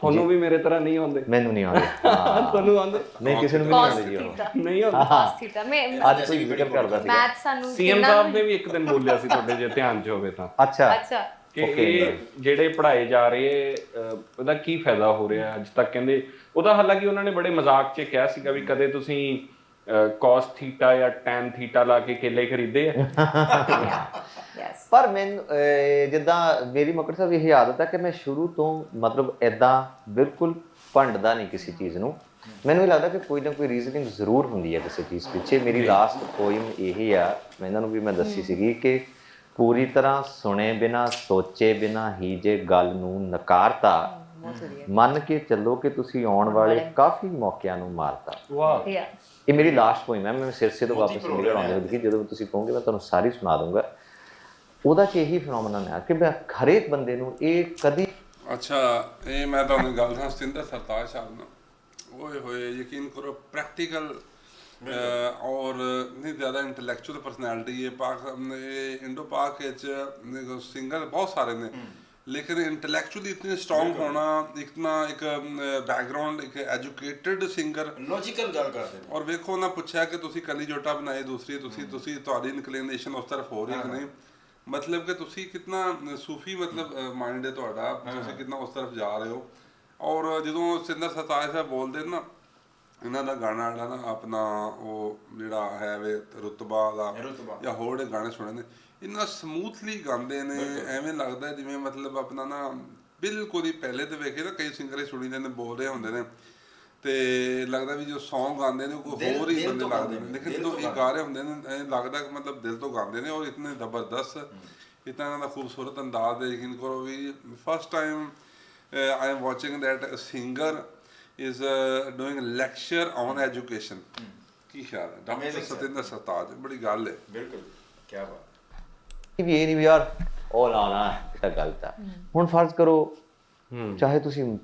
ਤੁਹਾਨੂੰ ਵੀ ਮੇਰੇ ਤਰ੍ਹਾਂ ਨਹੀਂ ਆਉਂਦੇ। ਮੈਨੂੰ ਨਹੀਂ ਆਉਂਦੇ। ਹਾਂ *laughs* ਤੁਹਾਨੂੰ ਆਉਂਦੇ? ਨਹੀਂ ਕਿਸੇ ਨੂੰ ਵੀ ਨਹੀਂ ਆਉਂਦੇ ਜੀ ਉਹ। Theta ਨਹੀਂ ਆਉਂਦੇ? cos theta ਮੈਂ ਅੱਜ ਕੋਈ ਜ਼ਿਕਰ ਕਰਦਾ ਸੀ ਮੈਥ ਸਾਨੂੰ ਸੀਐਮ ਸਾਹਿਬ ਨੇ ਵੀ ਇੱਕ ਦਿਨ ਬੋਲਿਆ ਸੀ ਤੁਹਾਡੇ ਜੇ ਧਿਆਨ 'ਚ ਹੋਵੇ ਤਾਂ। ਅੱਛਾ। ਅੱਛਾ। ਕਿ ਇਹ ਜਿਹੜੇ ਪੜ੍ਹਾਏ ਜਾ ਰਹੇ ਅਹ, ਉਹਦਾ ਕੀ ਫਾਇਦਾ ਹੋ ਰਿਹਾ? ਅੱਜ ਤੱਕ ਕਹਿੰਦੇ ਉਹਦਾ ਹਾਲਾਂਕਿ ਉਹਨਾਂ ਨੇ ਬੜੇ ਮਜ਼ਾਕ 'ਚ ਕਿਹਾ ਸੀਗਾ ਵੀ ਕਦੇ ਤੁਸੀਂ cos ਥੀਟਾ ਜਾਂ tan ਥੀਟਾ ਲਾ ਕੇ ਕੇਲੇ ਖਰੀਦੇ ਆ। ਯੈਸ ਪਰ ਮੈਨੂੰ ਅਹ, ਜਿੱਦਾਂ ਮੇਰੀ ਮਕਰ ਸਾਹਿਬ ਇਹ ਆਦਤ ਹੈ ਕਿ ਮੈਂ ਸ਼ੁਰੂ ਤੋਂ ਮਤਲਬ ਐਦਾਂ ਬਿਲਕੁਲ ਭੰਡਦਾ ਨਹੀਂ ਕਿਸੇ ਚੀਜ਼ ਨੂੰ। ਮੈਨੂੰ ਇਹ ਲੱਗਦਾ ਕਿ ਕੋਈ ਨਾ ਕੋਈ ਰੀਜ਼ਨਿੰਗ ਜ਼ਰੂਰ ਹੁੰਦੀ ਹੈ ਕਿਸੇ ਚੀਜ਼ ਪਿੱਛੇ। ਮੇਰੀ ਲਾਸਟ ਪੋਇਮ ਇਹੀ ਆ ਮੈਂ ਇਹਨਾਂ ਨੂੰ ਵੀ ਮੈਂ ਦੱਸੀ ਸੀਗੀ ਕਿ ਪੂਰੀ ਤਰ੍ਹਾਂ ਸੁਣੇ ਬਿਨਾ ਸੋਚੇ ਬਿਨਾ ਹੀ ਜੇ ਗੱਲ ਨੂੰ ਨਕਾਰਤਾ ਬਹੁਤ ਵਧੀਆ। ਮੰਨ ਕੇ ਚੱਲੋ ਕਿ ਤੁਸੀਂ ਆਉਣ ਵਾਲੇ ਕਾਫੀ ਮੌਕਿਆਂ ਨੂੰ ਮਾਰਤਾ। ਵਾਹ। ਇਹ ਮੇਰੀ ਲਾਸਟ ਪੋਇਮ ਹੈ ਮੈਂ ਸਿਰਸੇ ਤੋਂ ਵਾਪਸ ਨਿਕਲ ਆਉਂਦੇ ਹੋਏ ਕਿ ਜਦੋਂ ਤੁਸੀਂ ਕਹੋਗੇ ਮੈਂ ਤੁਹਾਨੂੰ ਸਾਰੀ ਸੁਣਾ ਦੂੰਗਾ ਉਹਦਾ ਚ ਇਹੀ ਫੀਨੋਮੀਨਨ ਹੈ ਕਿ ਮੈਂ ਹਰੇਕ ਬੰਦੇ ਨੂੰ ਇਹ ਕਦੀ ਅੱਛਾ ਇਹ ਮੈਂ ਤੁਹਾਨੂੰ ਗੱਲ ਦੱਸਾਂ ਸਤਿੰਦਰ ਸਰਤਾਜ ਸਾਹਿਬ ਨਾਲ ਓਏ ਹੋਏ ਯਕੀਨ ਕਰੋ ਪ੍ਰੈਕਟੀਕਲ ਔਰ ਨਹੀਂ ਜ਼ਿਆਦਾ ਇੰਟੈਲੈਕਚੁਅਲ ਪਰਸਨੈਲਿਟੀ ਹੈ। ਪਾਕ ਇਹ ਇੰਡੋ ਪਾਕ ਵਿੱਚ ਸਿੰਗਰ ਬਹੁਤ ਸਾਰੇ ਨੇ। ਲੇਕਿਨ ਇੰਟੈਲੈਕਚੁਅਲੀ ਇਤਨੇ ਸਟਰੋਂਗ ਹੋਣਾ ਇਤਨਾ ਇੱਕ ਬੈਕਗ੍ਰਾਉਂਡ ਇੱਕ ਐਜੂਕੇਟਿਡ ਸਿੰਗਰ ਲੌਜੀਕਲ ਗੱਲ ਕਰਦੇ ਨੇ। ਔਰ ਵੇਖੋ ਨਾ ਪੁੱਛਿਆ ਕਿ ਤੁਸੀਂ ਕਲੀ ਜੋਟਾ ਬਣਾਏ ਦੂਸਰੀ ਤੁਸੀਂ ਤੁਸੀਂ ਤੁਹਾਡੀ ਇਨਕਲੀਨੇਸ਼ਨ ਉਸ ਤਰਫ ਹੋ ਰਹੀ ਹੈ ਕਿ ਨਹੀਂ? ਮਤਲਬ ਕਿ ਤੁਸੀਂ ਕਿੰਨਾ ਸੂਫੀ ਮਤਲਬ ਮਾਈਂਡ ਹੈ ਤੁਹਾਡਾ ਤੁਸੀਂ ਕਿੰਨਾ ਉਸ ਤਰਫ ਜਾ ਰਹੇ ਹੋ। ਔਰ ਜਦੋਂ ਸਿੰਦਰ ਸਰਤਾਜ ਸਾਹਿਬ ਬੋਲਦੇ ਨੇ ਇਹਨਾਂ ਦਾ ਗਾਣਾ ਜਿਹੜਾ ਨਾ ਆਪਣਾ ਉਹ ਜਿਹੜਾ ਹੈ ਵੇ ਰੁਤਬਾ ਦਾ। ਜਾਂ ਹੋਰ ਗਾਣੇ ਸੁਣੇ ਨੇ ਇੰਨਾ ਸਮੂਥਲੀ ਗਾਉਂਦੇ ਨੇ ਐਵੇਂ ਲੱਗਦਾ ਜਿਵੇਂ ਮਤਲਬ ਆਪਣਾ ਨਾ ਬਿਲਕੁਲ ਹੀ ਪਹਿਲੇ ਤੇ ਵੇਖੇ ਨਾ ਕਈ ਸਿੰਗਰ ਸੁਣੀ ਜਾਂਦੇ ਬੋਲ ਰਹੇ ਹੁੰਦੇ ਨੇ। ਤੇ ਲੱਗਦਾ ਵੀ ਜੋ Song ਗਾਉਂਦੇ ਨੇ ਕੋਈ ਹੋਰ ਹੀ ਬੰਦੇ ਲੱਗਦੇ ਨੇ। ਲੇਕਿਨ ਤੋਂ ਇਹ ਗਾ ਰਹੇ ਹੁੰਦੇ ਨੇ ਐਂ ਲੱਗਦਾ ਕਿ ਮਤਲਬ ਦਿਲ ਤੋਂ ਗਾਉਂਦੇ ਨੇ ਔਰ ਇਤਨੇ ਜ਼ਬਰਦਸਤ। ਇਤਨਾ ਇਹਨਾਂ ਦਾ ਖੂਬਸੂਰਤ ਅੰਦਾਜ਼ ਦੇ ਯਕੀਨ ਕਰੋ ਵੀ first time I am watching that singer doing a lecture on education ਕੀ ਖਿਆਲ ਹੈ? ਡਾਕਟਰ. ਸਤਿੰਦਰ ਸਰਤਾਜ ਬੜੀ ਗੱਲ ਹੈ। ਬਿਲਕੁਲ ਕੀ ਬਾਤ। ਵੀ ਇਹ ਨਹੀਂ ਵੀ ਯਾਰ ਉਹ ਨਾ ਨਾ ਇਹ ਤਾਂ ਗਲਤ ਆ। ਹੁਣ ਫਰਜ਼ ਕਰੋ ਚਾਹੇ ਤੁਸੀਂ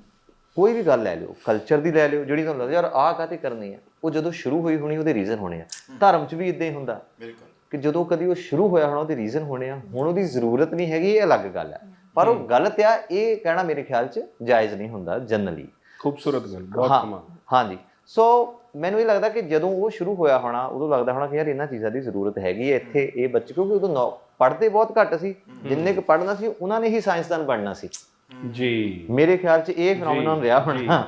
ਕੋਈ ਵੀ ਗੱਲ ਲੈ ਲਿਓ ਕਲਚਰ ਦੀ ਲੈ ਲਿਓ ਜਿਹੜੀ ਤੁਹਾਨੂੰ ਲੱਗਦਾ ਯਾਰ ਆਹ ਕਾਤੇ ਕਰਨੀ ਆ? ਉਹ ਜਦੋਂ ਸ਼ੁਰੂ ਹੋਈ ਹੋਣੀ ਉਹਦੇ ਰੀਜ਼ਨ ਹੋਣੇ ਆ। ਧਰਮ 'ਚ ਵੀ ਇਦਾਂ ਹੀ ਹੁੰਦਾ। ਬਿਲਕੁਲ। ਕਿ ਜਦੋਂ ਕਦੀ ਉਹ ਸ਼ੁਰੂ ਹੋਇਆ ਹੋਣਾ ਉਹਦੇ ਰੀਜ਼ਨ ਹੋਣੇ ਆ। ਹੁਣ ਉਹਦੀ ਜ਼ਰੂਰਤ ਨਹੀਂ ਹੈਗੀ ਇਹ ਅਲੱਗ ਗੱਲ ਆ। ਪਰ ਉਹ ਗਲਤ ਆ ਇਹ ਕਹਿਣਾ ਮੇਰੇ ਖਿਆਲ 'ਚ ਜਾਇਜ਼ ਨਹੀਂ ਹੁੰਦਾ ਜਨਰਲੀ ਖੂਬਸੂਰਤ ਗੱਲ ਬਹੁਤ ਕਮਾਲ। ਹਾਂਜੀ। ਸੋ ਮੈਨੂੰ ਇਹ ਲੱਗਦਾ ਕਿ ਜਦੋਂ ਉਹ ਸ਼ੁਰੂ ਹੋਇਆ ਹੋਣਾ ਉਦੋਂ ਲੱਗਦਾ ਹੋਣਾ ਕਿ ਯਾਰ ਇਹਨਾਂ ਚੀਜ਼ਾਂ ਦੀ ਜ਼ਰੂਰਤ ਹੈਗੀ ਹੈ ਇੱਥੇ ਇਹ ਬੱਚੇ ਕਿਉਂਕਿ ਉਦੋਂ ਪੜ੍ਹਦੇ ਬਹੁਤ ਘੱਟ ਸੀ ਜਿੰਨੇ ਕੁ ਪੜ੍ਹਨਾ ਸੀ ਉਹਨਾਂ ਨੇ ਹੀ ਸਾਇੰਸਦਾਨ ਬਣਨਾ ਸੀ। ਜੀ। ਮੇਰੇ ਖਿਆਲ 'ਚ ਇਹ ਫੈਨੋਮੀਨਨ ਰਿਹਾ ਹੋਣਾ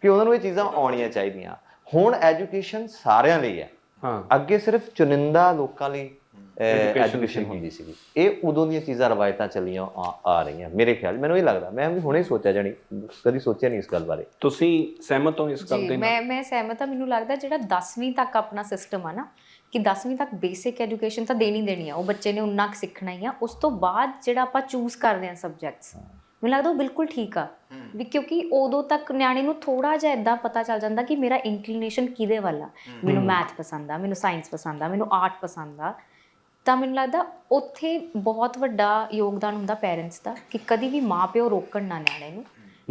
ਕਿ ਉਹਨਾਂ ਨੂੰ ਇਹ ਚੀਜ਼ਾਂ ਆਉਣੀਆਂ ਚਾਹੀਦੀਆਂ। ਹੁਣ ਐਜੂਕੇਸ਼ਨ ਸਾਰਿਆਂ ਲਈ ਹੈ। ਹਾਂ। ਅੱਗੇ ਸਿਰਫ ਚੁਣਿੰਦਾ ਲੋਕਾਂ ਲਈ ਐਜੂਕੇਸ਼ਨ ਹੁੰਦੀ ਸੀ ਇਹ ਉਦੋਂ ਦੀਆਂ ਚੀਜ਼ਾਂ ਰਵਾਇਤਾਂ ਚੱਲੀਆਂ ਆ- ਆ ਰਹੀਆਂ ਮੇਰੇ ਖਿਆਲ ਮੈਨੂੰ ਇਹ ਲੱਗਦਾ ਮੈਂ ਵੀ ਹੁਣੇ ਸੋਚਿਆ ਜਾਣੀ ਕਦੀ ਸੋਚਿਆ ਨਹੀਂ ਇਸ ਗੱਲ ਬਾਰੇ। ਤੁਸੀਂ ਸਹਿਮਤ ਹੋ ਇਸ ਗੱਲ ਦੇ ਨਾਲ? ਮੈਂ ਮੈਂ ਸਹਿਮਤ ਹਾਂ ਮੈਨੂੰ ਲੱਗਦਾ ਜਿਹੜਾ 10ਵੀਂ ਤੱਕ ਆਪਣਾ ਸਿਸਟਮ ਆ ਨਾ ਕਿ 10ਵੀਂ ਤੱਕ ਬੇਸਿਕ ਐਜੂਕੇਸ਼ਨ ਤਾਂ ਦੇਣੀ ਦੇਣੀ ਆ ਉਹ ਬੱਚੇ ਨੇ ਉਨਾ ਕੁ ਸਿੱਖਣਾ ਹੀ ਆ ਉਸ ਤੋਂ ਬਾਅਦ ਜਿਹੜਾ ਆਪਾਂ ਚੂਜ਼ ਕਰਦੇ ਆ ਸਬਜੈਕਟਸ ਮੈਨੂੰ ਲੱਗਦਾ ਉਹ ਬਿਲਕੁਲ ਠੀਕ ਆ। ਵੀ ਕਿਉਂਕਿ ਉਦੋਂ ਤੱਕ ਨਿਆਣੇ ਨੂੰ ਥੋੜਾ ਜਿਹਾ ਇਦਾਂ ਪਤਾ ਚੱਲ ਜਾਂਦਾ ਕਿ ਮੇਰਾ ਇੰਕਲੀਨੇਸ਼ਨ ਕਿਹਦੇ ਵੱਲ ਆ। ਮੈਨੂੰ ਮੈਥ ਪਸੰਦ ਆ ਮੈਨੂੰ ਸਾਇੰਸ ਪਸੰਦ ਆ ਮੈਨੂੰ ਆਰਟ ਪਸੰਦ ਆ। ਤਾਂ ਮੈਨੂੰ ਲੱਗਦਾ ਉੱਥੇ ਬਹੁਤ ਵੱਡਾ ਯੋਗਦਾਨ ਹੁੰਦਾ ਪੇਰੈਂਟਸ ਦਾ ਕਿ ਕਦੀ ਵੀ ਮਾਪਿਓ ਰੋਕਣ ਨਾ ਨਿਆਣੇ ਨੂੰ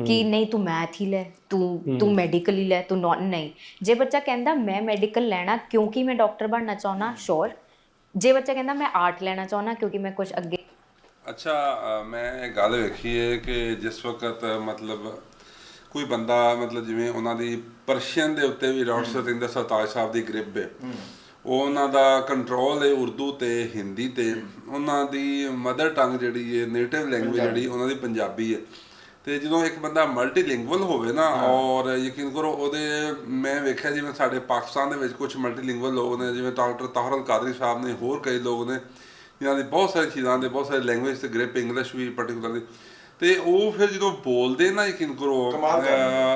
ਕਿ ਨਹੀਂ ਤੂੰ ਮੈਥ ਹੀ ਲੈ ਤੂੰ ਤੂੰ ਮੈਡੀਕਲ ਹੀ ਲੈ ਤੂੰ ਨੌਨ ਨਹੀਂ। ਜੇ ਬੱਚਾ ਕਹਿੰਦਾ ਮੈਂ ਮੈਡੀਕਲ ਲੈਣਾ ਕਿਉਂਕਿ ਮੈਂ ਡਾਕਟਰ ਬਣਨਾ ਚਾਹੁੰਦਾ ਸ਼ੋਰ ਜੇ ਬੱਚਾ ਕਹਿੰਦਾ ਮੈਂ ਆਰਟ ਲੈਣਾ ਚਾਹੁੰਦਾ ਕਿਉਂਕਿ ਮੈਂ ਕੁਝ ਅੱਗੇ ਅੱਛਾ ਅ, ਮੈਂ ਇਹ ਗੱਲ ਵੇਖੀ ਹੈ ਕਿ ਜਿਸ ਵਕਤ ਮਤਲਬ ਕੋਈ ਬੰਦਾ ਮਤਲਬ ਜਿਵੇਂ ਉਹਨਾਂ ਦੀ ਪਰਸ਼ੀਅਨ ਦੇ ਉੱਤੇ ਵੀ ਡਾਕਟਰ ਸਤਿੰਦਰ ਸਰਤਾਜ ਸਾਹਿਬ ਦੀ ਗ੍ਰਿਪ ਹੈ। ਉਹ ਉਹਨਾਂ ਦਾ ਕੰਟਰੋਲ ਹੈ ਉਰਦੂ ਤੇ ਹਿੰਦੀ ਤੇ। ਉਹਨਾਂ ਦੀ ਮਦਰ ਟੰਗ ਜਿਹੜੀ ਹੈ ਨੇਟਿਵ ਲੈਂਗੁਏਜ ਜਿਹੜੀ ਉਹਨਾਂ ਦੀ ਪੰਜਾਬੀ ਹੈ ਤੇ ਜਦੋਂ ਇੱਕ ਬੰਦਾ ਮਲਟੀਲਿੰਗੁਅਲ ਹੋਵੇ ਨਾ ਔਰ ਯਕੀਨ ਕਰੋ ਉਹਦੇ ਮੈਂ ਵੇਖਿਆ ਜਿਵੇਂ ਸਾਡੇ ਪਾਕਿਸਤਾਨ ਦੇ ਵਿੱਚ ਕੁਝ ਮਲਟੀਲਿੰਗੁਅਲ ਲੋਕ ਨੇ ਜਿਵੇਂ ਡਾਕਟਰ ਤਾਹਰ ਅਲ ਕਾਦਰੀ ਸਾਹਿਬ ਨੇ ਹੋਰ ਕਈ ਲੋਕ ਨੇ ਜਿਨ੍ਹਾਂ ਦੀ ਬਹੁਤ ਸਾਰੀ ਚੀਜ਼ਾਂ ਦੇ ਬਹੁਤ ਸਾਰੇ ਲੈਂਗੁਏਜ ਤੇ ਗ੍ਰਿਪ ਇੰਗਲਿਸ਼ ਵੀ ਪਾਰਟਿਕੂਲਰਲੀ ਤੇ ਉਹ ਫਿਰ ਜਦੋਂ ਬੋਲਦੇ ਨਾ ਯਕੀਨ ਕਰੋ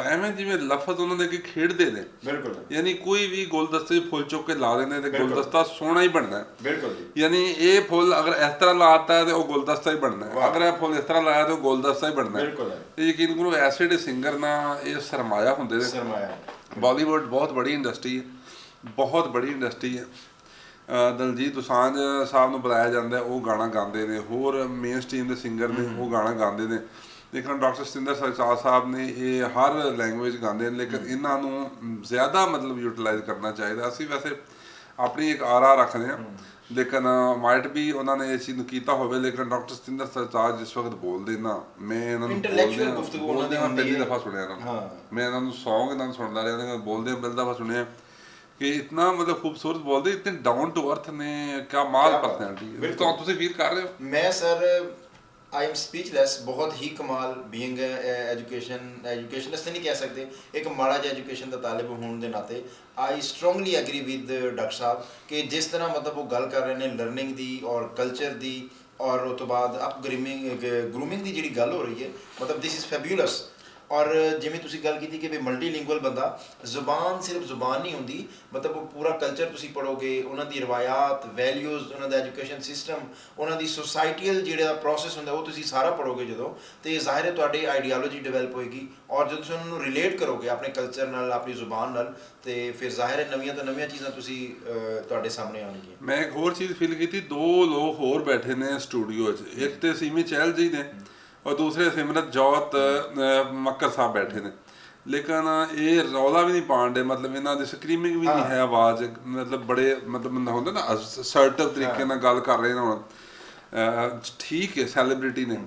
ਐਵੇਂ ਜਿਵੇਂ ਲਫ਼ਜ਼ ਉਹਨਾਂ ਦੇ ਅੱਗੇ ਖੇਡਦੇ ਨੇ। ਬਿਲਕੁਲ ਯਾਨੀ ਕੋਈ ਵੀ ਗੁਲਦਸਤੇ ਫੁੱਲ ਚੁੱਕ ਕੇ ਲਾ ਦਿੰਦੇ ਤੇ ਗੁਲਦਸਤਾ ਸੋਹਣਾ ਹੀ ਬਣਨਾ। ਹੈ ਬਿਲਕੁਲ ਜੀ। ਯਾਨੀ ਇਹ ਫੁੱਲ ਅਗਰ ਇਸ ਤਰ੍ਹਾਂ ਲਾਤਾ ਹੈ ਤੇ ਉਹ ਗੁਲਦਸਤਾ ਹੀ ਬਣਨਾ। ਹੈ ਅਗਰ ਇਹ ਫੁੱਲ ਇਸ ਤਰ੍ਹਾਂ ਲਾਇਆ ਤੇ ਉਹ ਗੁਲਦਸਤਾ ਹੀ ਬਣਨਾ। ਹੈ ਬਿਲਕੁਲ। ਤੇ ਯਕੀਨ ਕਰੋ ਐਸੇ ਜਿਹੜੇ ਸਿੰਗਰ ਨਾ ਇਹ ਸਰਮਾਇਆ ਹੁੰਦੇ ਨੇ। ਸਰਮਾਇਆ। ਬਾਲੀਵੁੱਡ ਬਹੁਤ ਬੜੀ ਇੰਡਸਟਰੀ ਹੈ। ਬਹੁਤ ਬੜੀ ਇੰਡਸਟਰੀ ਹੈ। ਦਲਜੀਤ ਦੋਸਾਂਝ ਸਾਹਿਬ ਨੂੰ ਬੁਲਾਇਆ ਜਾਂਦਾ ਉਹ ਗਾਣਾ ਗਾਉਂਦੇ ਨੇ। ਹੋਰ ਮੇਨ ਸਟ੍ਰੀਮ ਦੇ ਸਿੰਗਰ ਨੇ ਉਹ ਗਾਣਾ ਗਾਉਂਦੇ ਨੇ। ਲੇਕਿਨ ਡਾਕਟਰ ਸਤਿੰਦਰ ਸਰਤਾਜ ਸਾਹਿਬ ਨੇ ਇਹ ਹਰ ਲੈਂਗੁਏਜ ਗਾਉਂਦੇ ਨੇ ਲੇਕਿਨ ਇਹਨਾਂ ਨੂੰ ਜ਼ਿਆਦਾ ਮਤਲਬ ਯੂਟਿਲਾਈਜ਼ ਕਰਨਾ ਚਾਹੀਦਾ। ਅਸੀਂ ਵੈਸੇ ਆਪਣੀ ਇੱਕ ਆਰਾ ਰੱਖਦੇ ਹਾਂ। ਲੇਕਿਨ ਮਾਈਟ ਵੀ ਉਹਨਾਂ ਨੇ ਇਸ ਚੀਜ਼ ਨੂੰ ਕੀਤਾ ਹੋਵੇ ਲੇਕਿਨ ਡਾਕਟਰ ਸਤਿੰਦਰ ਸਰਤਾਜ ਜਿਸ ਵਕਤ ਬੋਲਦੇ ਨਾ ਮੈਂ ਇਹਨਾਂ ਨੂੰ ਬੋਲਦਿਆਂ- ਗੁਫ਼ਤਗੂ ਉਹਨਾਂ ਦੀ ਪਹਿਲੀ। ਦਫਾ ਸੁਣਿਆ ਨੂੰ। ਹਾਂ। ਮੈਂ ਇਹਨਾਂ ਨੂੰ Song ਇਹਨਾਂ ਨੂੰ ਸੁਣਦਾ ਰਿਹਾ ਬੋਲਦੇ ਪਹਿਲੀ ਦਫਾ ਸੁਣਿਆ। ਕਿ ਇਤਨਾ ਮਤਲਬ ਖੂਬਸੂਰਤ ਬੋਲਦੇ ਇਤਨੇ ਡਾਊਨ ਟੂ ਅਰਥ ਨੇ ਕਿਆ ਮਾਲ। ਪਰਸਨੈਲਿਟੀ। ਤਾਂ ਤੁਸੀਂ ਫੀਲ ਕਰ ਰਹੇ ਹੋ ਮੈਂ ਸਰ ਆਈ ਐਮ ਸਪੀਚਲੈਸ ਬਹੁਤ ਹੀ ਕਮਾਲ ਬੀਇੰਗ ਐਜੂਕੇਸ਼ਨ ਐਜੂਕੇਸ਼ਨਿਸਟ ਨਹੀਂ ਕਹਿ ਸਕਦੇ ਇੱਕ ਮਾੜਾ ਜਿਹਾ ਐਜੂਕੇਸ਼ਨ ਦਾ ਤਾਲਿਬ ਹੋਣ ਦੇ ਨਾਤੇ I strongly agree with doctor sahib ਕਿ ਜਿਸ ਤਰ੍ਹਾਂ ਮਤਲਬ ਉਹ ਗੱਲ ਕਰ ਰਹੇ ਨੇ ਲਰਨਿੰਗ ਦੀ ਔਰ ਕਲਚਰ ਦੀ ਔਰ ਉਹ ਤੋਂ ਬਾਅਦ ਅਪ ਗ੍ਰੂਮਿੰਗ ਗਰੂਮਿੰਗ ਦੀ ਜਿਹੜੀ ਗੱਲ ਹੋ ਰਹੀ ਹੈ ਮਤਲਬ ਦਿਸ ਇਜ਼ ਫੈਬੂਲਸ ਔਰ ਜਿਵੇਂ ਤੁਸੀਂ ਗੱਲ ਕੀਤੀ ਕਿ ਵੀ ਮਲਟੀਲਿੰਗੁਅਲ ਬੰਦਾ ਜ਼ੁਬਾਨ ਸਿਰਫ ਜ਼ੁਬਾਨ ਨਹੀਂ ਹੁੰਦੀ, ਮਤਲਬ ਉਹ ਪੂਰਾ ਕਲਚਰ ਤੁਸੀਂ ਪੜੋਗੇ ਉਹਨਾਂ ਦੀ ਰਵਾਇਤ ਵੈਲਿਊਜ਼ ਉਹਨਾਂ ਦਾ ਐਜੂਕੇਸ਼ਨ ਸਿਸਟਮ ਉਹਨਾਂ ਦੀ ਸੋਸਾਈਟੀਅਲ ਜਿਹੜਾ ਪ੍ਰੋਸੈਸ ਹੁੰਦਾ ਉਹ ਤੁਸੀਂ ਸਾਰਾ ਪੜੋਗੇ ਜਦੋਂ, ਤੇ ਜ਼ਾਹਿਰ ਹੈ ਤੁਹਾਡੀ ਆਈਡੀਓਲੋਜੀ ਡਿਵੈਲਪ ਹੋਏਗੀ ਔਰ ਜਦੋਂ ਤੁਸੀਂ ਉਹਨਾਂ ਨੂੰ ਰਿਲੇਟ ਕਰੋਗੇ ਆਪਣੇ ਕਲਚਰ ਨਾਲ, ਆਪਣੀ ਜ਼ੁਬਾਨ ਨਾਲ, ਤੇ ਫਿਰ ਜ਼ਾਹਿਰ ਹੈ ਨਵੀਆਂ ਤੋਂ ਨਵੀਆਂ ਚੀਜ਼ਾਂ ਤੁਸੀਂ ਤੁਹਾਡੇ ਸਾਹਮਣੇ ਆਉਣਗੀਆਂ। ਮੈਂ ਇੱਕ ਹੋਰ ਚੀਜ਼ ਫੀਲ ਕੀਤੀ, ਦੋ ਲੋਕ ਹੋਰ ਬੈਠੇ ਨੇ ਸਟੂਡੀਓ 'ਚ, ਇੱਕ ਤੇ ਸੀਮੀ ਚਹਿਲ ਜੀ ਨੇ ਔਰ ਦੂਸਰੇ ਸਿਮਰਤ ਜੋਤ ਮੱਕਰ ਸਾਹਿਬ ਬੈਠੇ ਨੇ। ਲੇਕਿਨ ਇਹ ਰੌਲਾ ਵੀ ਨਹੀਂ ਪਾਉਂਦੇ ਮਤਲਬ ਇਹਨਾਂ ਦੀ ਸਕਰੀਮਿੰਗ ਵੀ ਨਹੀਂ ਹੈ। ਆਵਾਜ਼ ਮਤਲਬ ਬੜੇ ਮਤਲਬ ਹੁੰਦਾ ਨਾ ਅਸਰਟਿਵ ਤਰੀਕੇ ਨਾਲ ਗੱਲ ਕਰ ਰਹੇ ਨੇ ਹੁਣ। ਠੀਕ ਹੈ ਸੈਲੀਬ੍ਰਿਟੀ ਨੇ।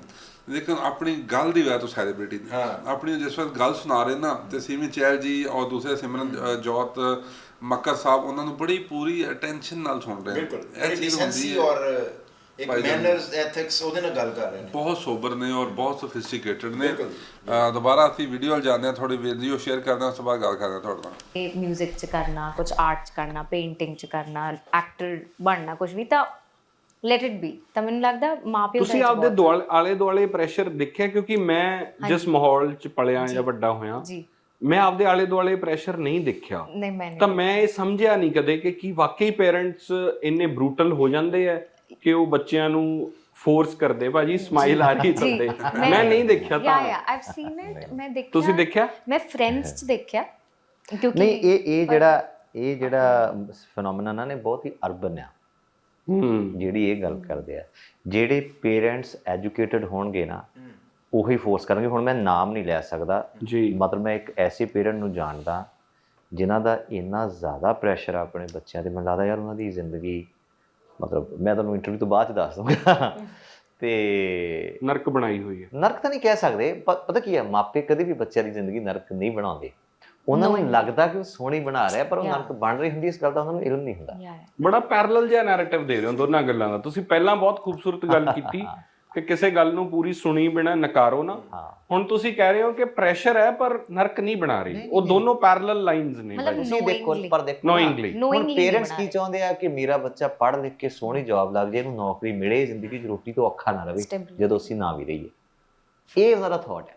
ਲੇਕਿਨ ਆਪਣੀ ਗੱਲ ਦੀ ਵਜ੍ਹਾ ਤੋਂ ਸੈਲੀਬ੍ਰਿਟੀ ਨੇ। ਆਪਣੀ ਜਿਸ ਵਕਤ ਗੱਲ ਸੁਣਾ ਰਹੇ ਨਾ ਤੇ ਸੀਮੀ ਚਹਿਲ ਜੀ ਔਰ ਦੂਸਰੇ ਸਿਮਰਨ ਜੋਤ ਮੱਕਰ ਸਾਹਿਬ ਉਹਨਾਂ ਨੂੰ ਬੜੀ ਪੂਰੀ ਅਟੈਂਸ਼ਨ ਨਾਲ ਸੁਣ ਰਹੇ ਨੇ। ਬਿਲਕੁਲ। ਇਹ ਚੀਜ਼ ਹੁੰਦੀ ਹੈ। ਔਰ ਇੱਕ ਮੈਨਰਸ ਐਥਿਕਸ ਉਹਦੇ ਨਾਲ ਗੱਲ ਕਰ ਰਹੇ ਨੇ। ਬਹੁਤ ਸੋਬਰ ਨੇ ਔਰ ਬਹੁਤ ਸੋਫਿਸਟੀਕੇਟਡ ਨੇ। ਦੁਬਾਰਾ ਅਸੀਂ ਵੀਡੀਓ ਵੱਲ ਜਾਂਦੇ ਹਾਂ ਥੋੜੀ ਵੀਡੀਓ ਸ਼ੇਅਰ ਕਰਦੇ ਹਾਂ ਉਸ ਤੋਂ ਬਾਅਦ ਗੱਲ ਕਰਦੇ ਹਾਂ ਤੁਹਾਡੇ ਨਾਲ। ਇਹ 뮤직 ਚ ਕਰਨਾ ਕੁਝ ਆਰਟ ਚ ਕਰਨਾ ਪੇਂਟਿੰਗ ਚ ਕਰਨਾ ਐਕਟਰ ਬਣਨਾ ਕੁਝ ਵੀ ਤਾਂ ਲੈਟ ਇਟ ਬੀ ਤਾਂ ਮੈਨੂੰ ਲੱਗਦਾ ਮਾਪਿਓ ਤੁਸੀਂ ਆਪਦੇ ਦੁਆਲੇ ਆਲੇ ਦੁਆਲੇ ਪ੍ਰੈਸ਼ਰ ਦੇਖਿਆ ਕਿਉਂਕਿ ਮੈਂ ਜਿਸ ਮਾਹੌਲ 'ਚ ਪਲਿਆ ਜਾਂ ਵੱਡਾ ਹੋਇਆ ਜੀ। ਮੈਂ ਆਪਦੇ ਆਲੇ ਦੁਆਲੇ ਪ੍ਰੈਸ਼ਰ ਨਹੀਂ ਦੇਖਿਆ ਤਾਂ ਮੈਂ ਇਹ ਸਮਝਿਆ ਨਹੀਂ ਕਦੇ ਕਿ ਕੀ ਵਾਕਈ ਪੇਰੈਂਟਸ ਇੰਨੇ ਬਰੂਟਲ ਹੋ ਜਾਂਦੇ ਆ। ਕਿ ਉਹ ਬੱਚਿਆਂ ਨੂੰ ਫੋਰਸ ਕਰਦੇ ਭਾਜੀ ਸਮਾਈਲ ਆ ਰਹੀ ਤੁਹਾਡੇ। ਮੈਂ ਨਹੀਂ ਦੇਖਿਆ। ਯਾ ਤਾਂ ਯਾ ਆਈਵ ਸੀਨ ਇਟ ਮੈਂ ਦੇਖਿਆ। ਤੁਸੀਂ ਦੇਖਿਆ? ਮੈਂ ਫਰੈਂਡਸ ਚ ਦੇਖਿਆ। ਕਿਉਂਕਿ ਨਹੀਂ ਇਹ ਇਹ ਜਿਹੜਾ ਇਹ ਜਿਹੜਾ ਫੀਨੋਮੀਨਾ ਨਾ ਨੇ ਬਹੁਤ ਹੀ ਅਰਬਨ ਆ। ਹੂੰ। ਜਿਹੜੀ ਇਹ ਗੱਲ ਕਰਦੇ ਆ। ਜਿਹੜੇ ਪੇਰੈਂਟਸ ਐਜੂਕੇਟਿਡ ਹੋਣਗੇ ਨਾ ਉਹੀ ਫੋਰਸ ਕਰਨਗੇ। ਹੁਣ ਮੈਂ ਨਾਮ ਨਹੀਂ ਲੈ ਸਕਦਾ। ਜੀ। ਮਤਲਬ ਮੈਂ ਇੱਕ ਐਸੇ ਪੇਰੈਂਟ ਨੂੰ ਜਾਣਦਾ ਜਿਨ੍ਹਾਂ ਦਾ ਇੰਨਾ ਜ਼ਿਆਦਾ ਪ੍ਰੈਸ਼ਰ ਆ ਆਪਣੇ ਬੱਚਿਆਂ ਤੇ। ਮੈਨੂੰ ਲੱਗਦਾ ਯਾਰ ਉਹਨਾਂ ਦੀ ਜ਼ਿੰਦਗੀ ਮਤਲਬ ਮੈਂ ਤੁਹਾਨੂੰ ਇੰਟਰਵਿਊ ਤੋਂ ਬਾਅਦ ਚ ਦੱਸ ਦੂੰਗਾ ਤੇ ਨਰਕ ਬਣਾਈ ਹੋਈ ਹੈ। ਨਰਕ ਤਾਂ ਨਹੀਂ ਕਹਿ ਸਕਦੇ ਪਤਾ ਕੀ ਹੈ ਮਾਪੇ ਕਦੇ ਵੀ ਬੱਚਿਆਂ ਦੀ ਜ਼ਿੰਦਗੀ ਨਰਕ ਨਹੀਂ ਬਣਾਉਂਦੇ। ਉਹਨਾਂ ਨੂੰ ਲੱਗਦਾ ਕਿ ਉਹ ਸੋਹਣੀ ਬਣਾ ਰਿਹਾ ਪਰ ਉਹ. ਨਰਕ ਬਣ ਰਹੀ ਹੁੰਦੀ ਇਸ ਗੱਲ ਦਾ ਉਹਨਾਂ ਨੂੰ ਇਲਮ ਨਹੀਂ ਹੁੰਦਾ। ਬੜਾ ਪੈਰਲਲ ਜਿਹਾ ਨੈਰੇਟਿਵ ਦੇ ਰਹੇ ਹੋ ਦੋਨਾਂ ਗੱਲਾਂ ਦਾ। ਤੁਸੀਂ ਪਹਿਲਾਂ ਬਹੁਤ ਖੂਬਸੂਰਤ ਗੱਲ *laughs* ਕੀਤੀ ਕਿ ਕਿਸੇ ਗੱਲ ਨੂੰ ਪੂਰੀ ਸੁਣੀ ਬਿਨਾ ਨਕਾਰੋ ਨਾ। ਹੁਣ ਤੁਸੀਂ ਕਹਿ ਰਹੇ ਹੋ ਕਿ ਪ੍ਰੈਸ਼ਰ ਹੈ ਪਰ ਨਰਕ ਨਹੀਂ ਬਣਾ ਰਹੀ। ਉਹ ਦੋਨੋਂ ਪੈਰਲਲ ਲਾਈਨਸ ਨੇ। ਮਤਲਬ ਤੁਸੀਂ ਦੇਖੋ ਪਰ ਦੇਖੋ ਨਾ, Knowingly. ਹੁਣ ਪੇਰੈਂਟਸ ਕੀ। ਚਾਹੁੰਦੇ ਆ ਕਿ ਮੇਰਾ ਬੱਚਾ ਪੜ੍ਹ ਲਿਖ ਕੇ ਸੋਹਣੀ ਜੌਬ ਲੱਗ ਜੇ ਇਹਨੂੰ ਨੌਕਰੀ ਮਿਲੇ ਜ਼ਿੰਦਗੀ 'ਚ ਰੋਟੀ ਤੋਂ ਔਖਾ ਨਾ ਰਵੇ. ਜਦੋਂ ਅਸੀਂ ਨਾ ਵੀ ਰਹੀਏ। ਇਹ ਦਾ ਥਾਟ ਹੈ।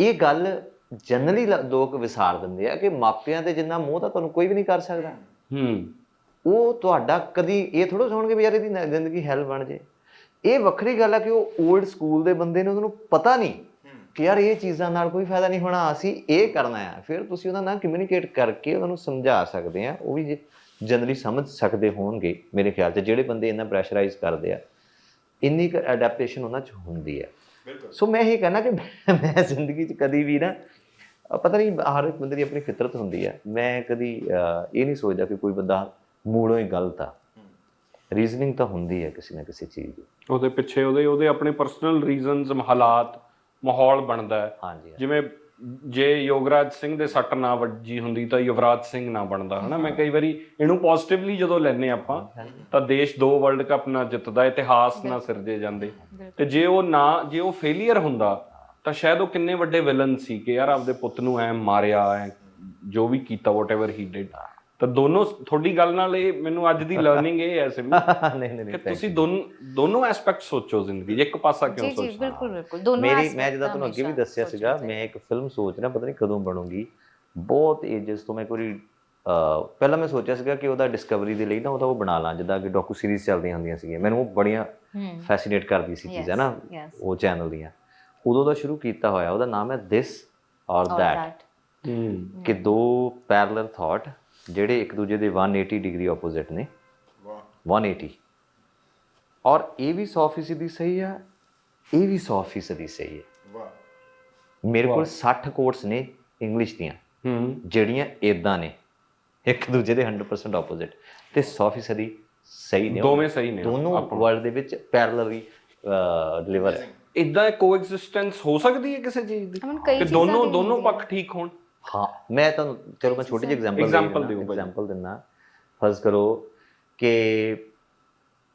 ਇਹ ਗੱਲ ਜਨਰਲੀ ਲੋਕ ਵਿਸਾਰ ਦਿੰਦੇ ਆ ਕਿ ਮਾਪਿਆਂ ਤੇ ਜਿੰਨਾ ਮੋਹ ਤਾਂ ਤੁਹਾਨੂੰ ਕੋਈ ਵੀ ਨਹੀਂ ਕਰ ਸਕਦਾ। ਹੂੰ। ਉਹ ਤੁਹਾਡਾ ਕਦੀ ਇਹ ਥੋੜਾ ਵੀ ਯਾਰ ਇਹਦੀ ਨ- ਜ਼ਿੰਦਗੀ ਹੈਲ ਬਣ ਜੇ ਇਹ ਵੱਖਰੀ ਗੱਲ ਆ ਕਿ ਉਹ 올ਡ ਸਕੂਲ ਦੇ ਬੰਦੇ ਨੇ ਉਹਨੂੰ ਪਤਾ ਨਹੀਂ ਕਿ ਯਾਰ ਇਹ ਚੀਜ਼ਾਂ ਨਾਲ ਕੋਈ ਫਾਇਦਾ ਨਹੀਂ ਹੋਣਾ ਅਸੀਂ ਇਹ ਕਰਨਾ ਆ। ਫਿਰ ਤੁਸੀਂ ਉਹਦਾ ਨਾਲ ਕਮਿਊਨੀਕੇਟ ਕਰਕੇ ਉਹਨਾਂ ਨੂੰ ਸਮਝਾ ਸਕਦੇ ਆ। ਉਹ ਵੀ ਜਨਰਲੀ ਸਮਝ ਸਕਦੇ ਹੋਣਗੇ ਮੇਰੇ ਖਿਆਲ 'ਚ ਜਿਹੜੇ ਬੰਦੇ ਇੰਨਾ ਪ੍ਰੈਸ਼ਰਾਈਜ਼ ਕਰਦੇ ਆ ਇੰਨੀ ਕੁ ਅਡੈਪਟੇਸ਼ਨ ਉਹਨਾਂ 'ਚ ਹੁੰਦੀ ਬਿਲਕੁਲ। ਸੋ ਮੈਂ ਇਹ ਕਹਿਣਾ ਕਿ ਮੈਂ ਜ਼ਿੰਦਗੀ 'ਚ ਕਦੀ ਵੀ ਨਾ ਪਤਾ ਨਹੀਂ ਹਰ ਇੱਕ ਬੰਦੇ ਦੀ ਆਪਣੀ ਫਿਤਰਤ ਹੁੰਦੀ ਆ। ਮੈਂ ਕਦੀ ਇਹ ਨਹੀਂ ਸੋਚਦਾ ਕਿ ਕੋਈ ਬੰਦਾ ਮੂਲੋਂ ਹੀ ਗਲਤ ਆ। ਰੀਜ਼ਨਿੰਗ ਤਾਂ ਹੁੰਦੀ ਹੈ ਕਿਸੇ ਨਾ ਕਿਸੇ ਚੀਜ਼ ਦੀ। ਉਹਦੇ ਪਿੱਛੇ ਉਹਦੇ ਉਹਦੇ ਆਪਣੇ ਪਰਸਨਲ ਰੀਜ਼ਨਸ ਹਾਲਾਤ ਮਾਹੌਲ ਬਣਦਾ ਹੈ। ਹਾਂਜੀ ਜਿਵੇਂ ਜੇ ਯੋਗਰਾਜ ਸਿੰਘ ਦੇ ਸੱਟ ਨਾ ਵੱਜੀ ਹੁੰਦੀ ਤਾਂ ਯੁਵਰਾਜ ਸਿੰਘ ਨਾ ਬਣਦਾ ਹਨਾ? ਮੈਂ ਕਈ ਵਾਰੀ ਇਹਨੂੰ ਪੋਜ਼ਿਟਿਵਲੀ ਜਦੋਂ ਲੈਨੇ ਆਪਾਂ ਤਾਂ ਦੇਸ਼ ਦੋ ਵਰਲਡ ਕੱਪ ਨਾ ਜਿੱਤਦਾ ਇਤਿਹਾਸ ਨਾ ਸਿਰਜੇ ਜਾਂਦੇ। ਤੇ ਜੇ ਉਹ ਨਾ ਜੇ ਉਹ ਫੇਲਿਅਰ ਹੁੰਦਾ ਤਾਂ ਸ਼ਾਇਦ ਉਹ ਕਿੰਨੇ ਵੱਡੇ ਵਿਲਨ ਸੀ ਕਿ ਯਾਰ ਆਪਦੇ ਪੁੱਤ ਨੂੰ ਐ ਮਾਰਿਆ ਐ ਜੋ ਵੀ ਕੀਤਾ ਵਾਟਐਵਰ ਹੀ ਡਿਡ ਤਾਂ ਦੋਨੋਂ ਤੁਹਾਡੀ ਗੱਲ ਨਾਲ ਇਹ ਮੈਨੂੰ ਅੱਜ ਦੀ ਲਰਨਿੰਗ ਇਹ ਹੈ ਸਿਮੀ *laughs* ਨਹੀਂ ਨਹੀਂ ਕਿ ਨਹੀਂ ਤੁਸੀਂ ਦੋਨੋਂ ਦੋਨੋਂ ਐਸਪੈਕਟ ਸੋਚੋ ਜ਼ਿੰਦਗੀ ਇੱਕ ਪਾਸਾ ਕਿਉਂ ਜੀ ਜੀ ਸੋਚੋ ਬਿਲਕੁਲ ਬਿਲਕੁਲ। ਦੋਨੋਂ ਮੇਰੀ ਮੈਂ ਜਦੋਂ ਤੁਹਾਨੂੰ ਅੱਗੇ ਵੀ ਦੱਸਿਆ ਸੋਚਣਾ ਸੀਗਾ। ਮੈਂ ਇੱਕ ਫਿਲਮ ਸੋਚ ਰਿਹਾ ਪਤਾ ਨਹੀਂ ਕਦੋਂ ਬਣੂਗੀ। ਬਹੁਤ ਏਜਸ ਤੋਂ ਮੈਂ ਕੋਈ ਪਹਿਲਾਂ ਮੈਂ ਸੋਚਿਆ ਸੀਗਾ ਕਿ ਉਹਦਾ ਡਿਸਕਵਰੀ ਦੇ ਲਈ ਨਾ ਉਹਦਾ ਉਹ ਬਣਾ ਲਾਂ ਜਿੱਦਾਂ ਕਿ ਡਾਕੂ ਸੀਰੀਜ਼ ਚੱਲਦੀਆਂ ਹੁੰਦੀਆਂ ਸੀਗੀਆਂ। ਮੈਨੂੰ ਉਹ ਬੜੀਆਂ ਫੈਸੀਨੇਟ ਕਰਦੀ ਸੀ ਚੀਜ਼ਾਂ ਨਾ. ਉਹ ਚੈਨਲ ਦੀਆਂ। ਉਦੋਂ ਦਾ ਸ਼ੁਰੂ ਕੀਤਾ ਹੋਇਆ ਉਹਦਾ ਨਾਮ ਹੈ ਦਿਸ ਔਰ ਦੈਟ ਕਿ ਦੋ ਪੈਰਲਲ ਥਾਟ ਜਿਹੜੇ ਇੱਕ ਦੂਜੇ ਦੇ 180 ਡਿਗਰੀ ਆਪੋਜ਼ਿਟ ਨੇ। ਵਾਹ। 180 ਔਰ ਇਹ ਵੀ 100% ਦੀ ਸਹੀ ਆ ਇਹ ਵੀ 100% ਦੀ ਸਹੀ ਹੈ ਵਾਹ। ਮੇਰੇ ਕੋਲ 60 ਕੋਟਸ ਨੇ ਇੰਗਲਿਸ਼ ਦੀਆਂ। ਹੂੰ। ਜਿਹੜੀਆਂ ਇਦਾਂ ਨੇ ਇੱਕ ਦੂਜੇ ਦੇ 100% ਆਪੋਜ਼ਿਟ ਤੇ 100% ਦੀ ਸਹੀ ਨੇ। ਦੋਵੇਂ ਸਹੀ ਨੇ। ਦੋਨੋਂ ਵਰਲਡ ਦੇ ਵਿੱਚ ਪੈਰਲਲੀ ਡਿਲੀਵਰ ਹੈ। ਇਦਾਂ ਕੋਐਗਜ਼ਿਸਟੈਂਸ ਹੋ ਸਕਦੀ ਹੈ ਕਿਸੇ ਚੀਜ਼ ਦੀ? ਕਿ ਦੋਨੋਂ ਦੋਨੋਂ। ਪੱਖ ਠੀਕ ਹੋਣ? ਹਾਂ ਮੈਂ ਤੁਹਾਨੂੰ ਚਲੋ ਮੈਂ ਛੋਟੀ ਜਿਹੀ ਐਗਜ਼ਾਮਪਲ Example ਦਿਓ। ਐਗਜ਼ਾਮਪਲ ਦਿੰਨਾ ਫਰਜ਼ ਕਰੋ ਕਿ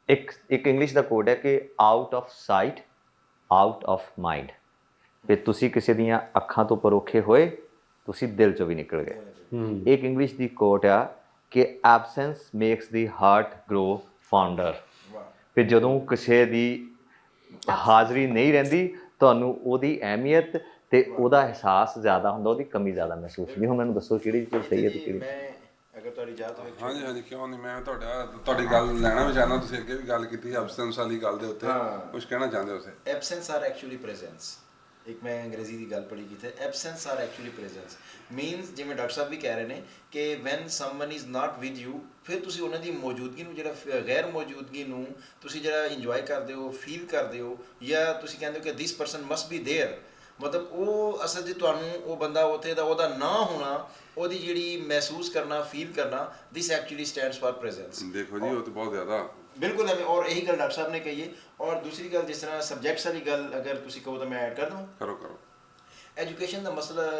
ਇੱਕ ਇੱਕ ਇੰਗਲਿਸ਼ ਦਾ ਕੋਡ ਹੈ ਕਿ out of sight out of mind ਤੇ ਤੁਸੀਂ ਕਿਸੇ ਦੀਆਂ ਅੱਖਾਂ ਤੋਂ ਪਰੋਖੇ ਹੋਏ ਤੁਸੀਂ ਦਿਲ ਚੋਂ ਵੀ ਨਿਕਲ ਗਏ। ਇੱਕ ਇੰਗਲਿਸ਼ ਦੀ ਕੋਟ ਆ ਕਿ absence makes the heart grow fonder ਕਿ ਜਦੋਂ ਕਿਸੇ ਦੀ ਹਾਜ਼ਰੀ ਨਹੀਂ ਰਹਿੰਦੀ ਤੁਹਾਨੂੰ ਉਹਦੀ ਅਹਿਮੀਅਤ ਤੇ ਉਹਦਾ ਅਹਿਸਾਸ ਜ਼ਿਆਦਾ ਹੁੰਦਾ ਉਹਦੀ ਕਮੀ ਜ਼ਿਆਦਾ ਮਹਿਸੂਸ ਹੁੰਦੀ ਹੁਣ ਮੈਨੂੰ ਦੱਸੋ ਕਿਹੜੀ ਚੀਜ਼ ਸਹੀ ਹੈ ਤੇ ਜੀ, ਕਿਹੜੀ ਮੈਂ ਅਗਰ ਤੁਹਾਡੀ ਇਜਾਜ਼ਤ ਹੋਵੇ ਹਾਂਜੀ ਹਾਂਜੀ ਕਿਉਂ ਨਹੀਂ ਮੈਂ ਤੁਹਾਡਾ ਤੁਹਾਡੀ ਗੱਲ ਲੈਣਾ ਵੀ ਚਾਹਨਾ ਤੁਸੀਂ ਅੱਗੇ ਵੀ ਗੱਲ ਕੀਤੀ ਐਬਸੈਂਸ ਵਾਲੀ ਗੱਲ ਦੇ ਉੱਤੇ ਹਾਂ। ਕੁਝ ਕਹਿਣਾ ਚਾਹੁੰਦੇ ਹੋ ਤੁਸੀਂ ਐਬਸੈਂਸ ਆਰ ਐਕਚੁਅਲੀ ਪ੍ਰੈਜ਼ੈਂਸ ਇੱਕ ਮੈਂ ਅੰਗਰੇਜ਼ੀ ਦੀ ਗੱਲ ਪੜ੍ਹੀ ਕੀਤੀ absence are actually presence means ਜਿਵੇਂ ਡਾਕਟਰ ਸਾਹਿਬ ਵੀ ਕਹਿ ਰਹੇ ਨੇ ਕਿ when someone is not with you ਫਿਰ ਤੁਸੀਂ ਉਹਨਾਂ ਦੀ ਮੌਜੂਦਗੀ ਨੂੰ ਜਿਹੜਾ ਫ- ਗੈਰ ਮੌਜੂਦਗੀ ਨੂੰ ਤੁਸੀਂ ਜਿਹੜਾ ਇੰਜੋਏ ਕਰਦੇ ਹੋ ਫੀਲ ਕਰਦੇ ਹੋ ਜਾਂ ਤੁਸੀਂ ਕਹਿੰਦੇ ਹੋ ਕਿ this person must be there ਮਤਲਬ ਉਹ ਅਸਲ 'ਚ ਤੁਹਾਨੂੰ ਉਹ ਬੰਦਾ ਉੱਥੇ ਦਾ ਉਹਦਾ ਨਾ ਹੋਣਾ ਉਹਦੀ ਜਿਹੜੀ ਮਹਿਸੂਸ ਕਰਨਾ ਫੀਲ ਕਰਨਾ this actually stands for presence ਦੇਖੋ ਜੀ ਉਹ ਤਾਂ ਬਹੁਤ ਜ਼ਿਆਦਾ। ਬਿਲਕੁਲ ਐਵੇਂ ਔਰ ਇਹੀ ਗੱਲ ਡਾਕਟਰ ਸਾਹਿਬ ਨੇ ਕਹੀ ਹੈ। ਔਰ ਦੂਸਰੀ ਗੱਲ ਜਿਸ ਤਰ੍ਹਾਂ ਸਬਜੈਕਟਸ ਵਾਲੀ ਗੱਲ ਅਗਰ ਤੁਸੀਂ ਕਹੋ ਤਾਂ ਮੈਂ ਐਡ ਕਰ ਦਵਾਂ। ਕਰੋ ਕਰੋ। ਐਜੂਕੇਸ਼ਨ ਦਾ ਮਸਲਾ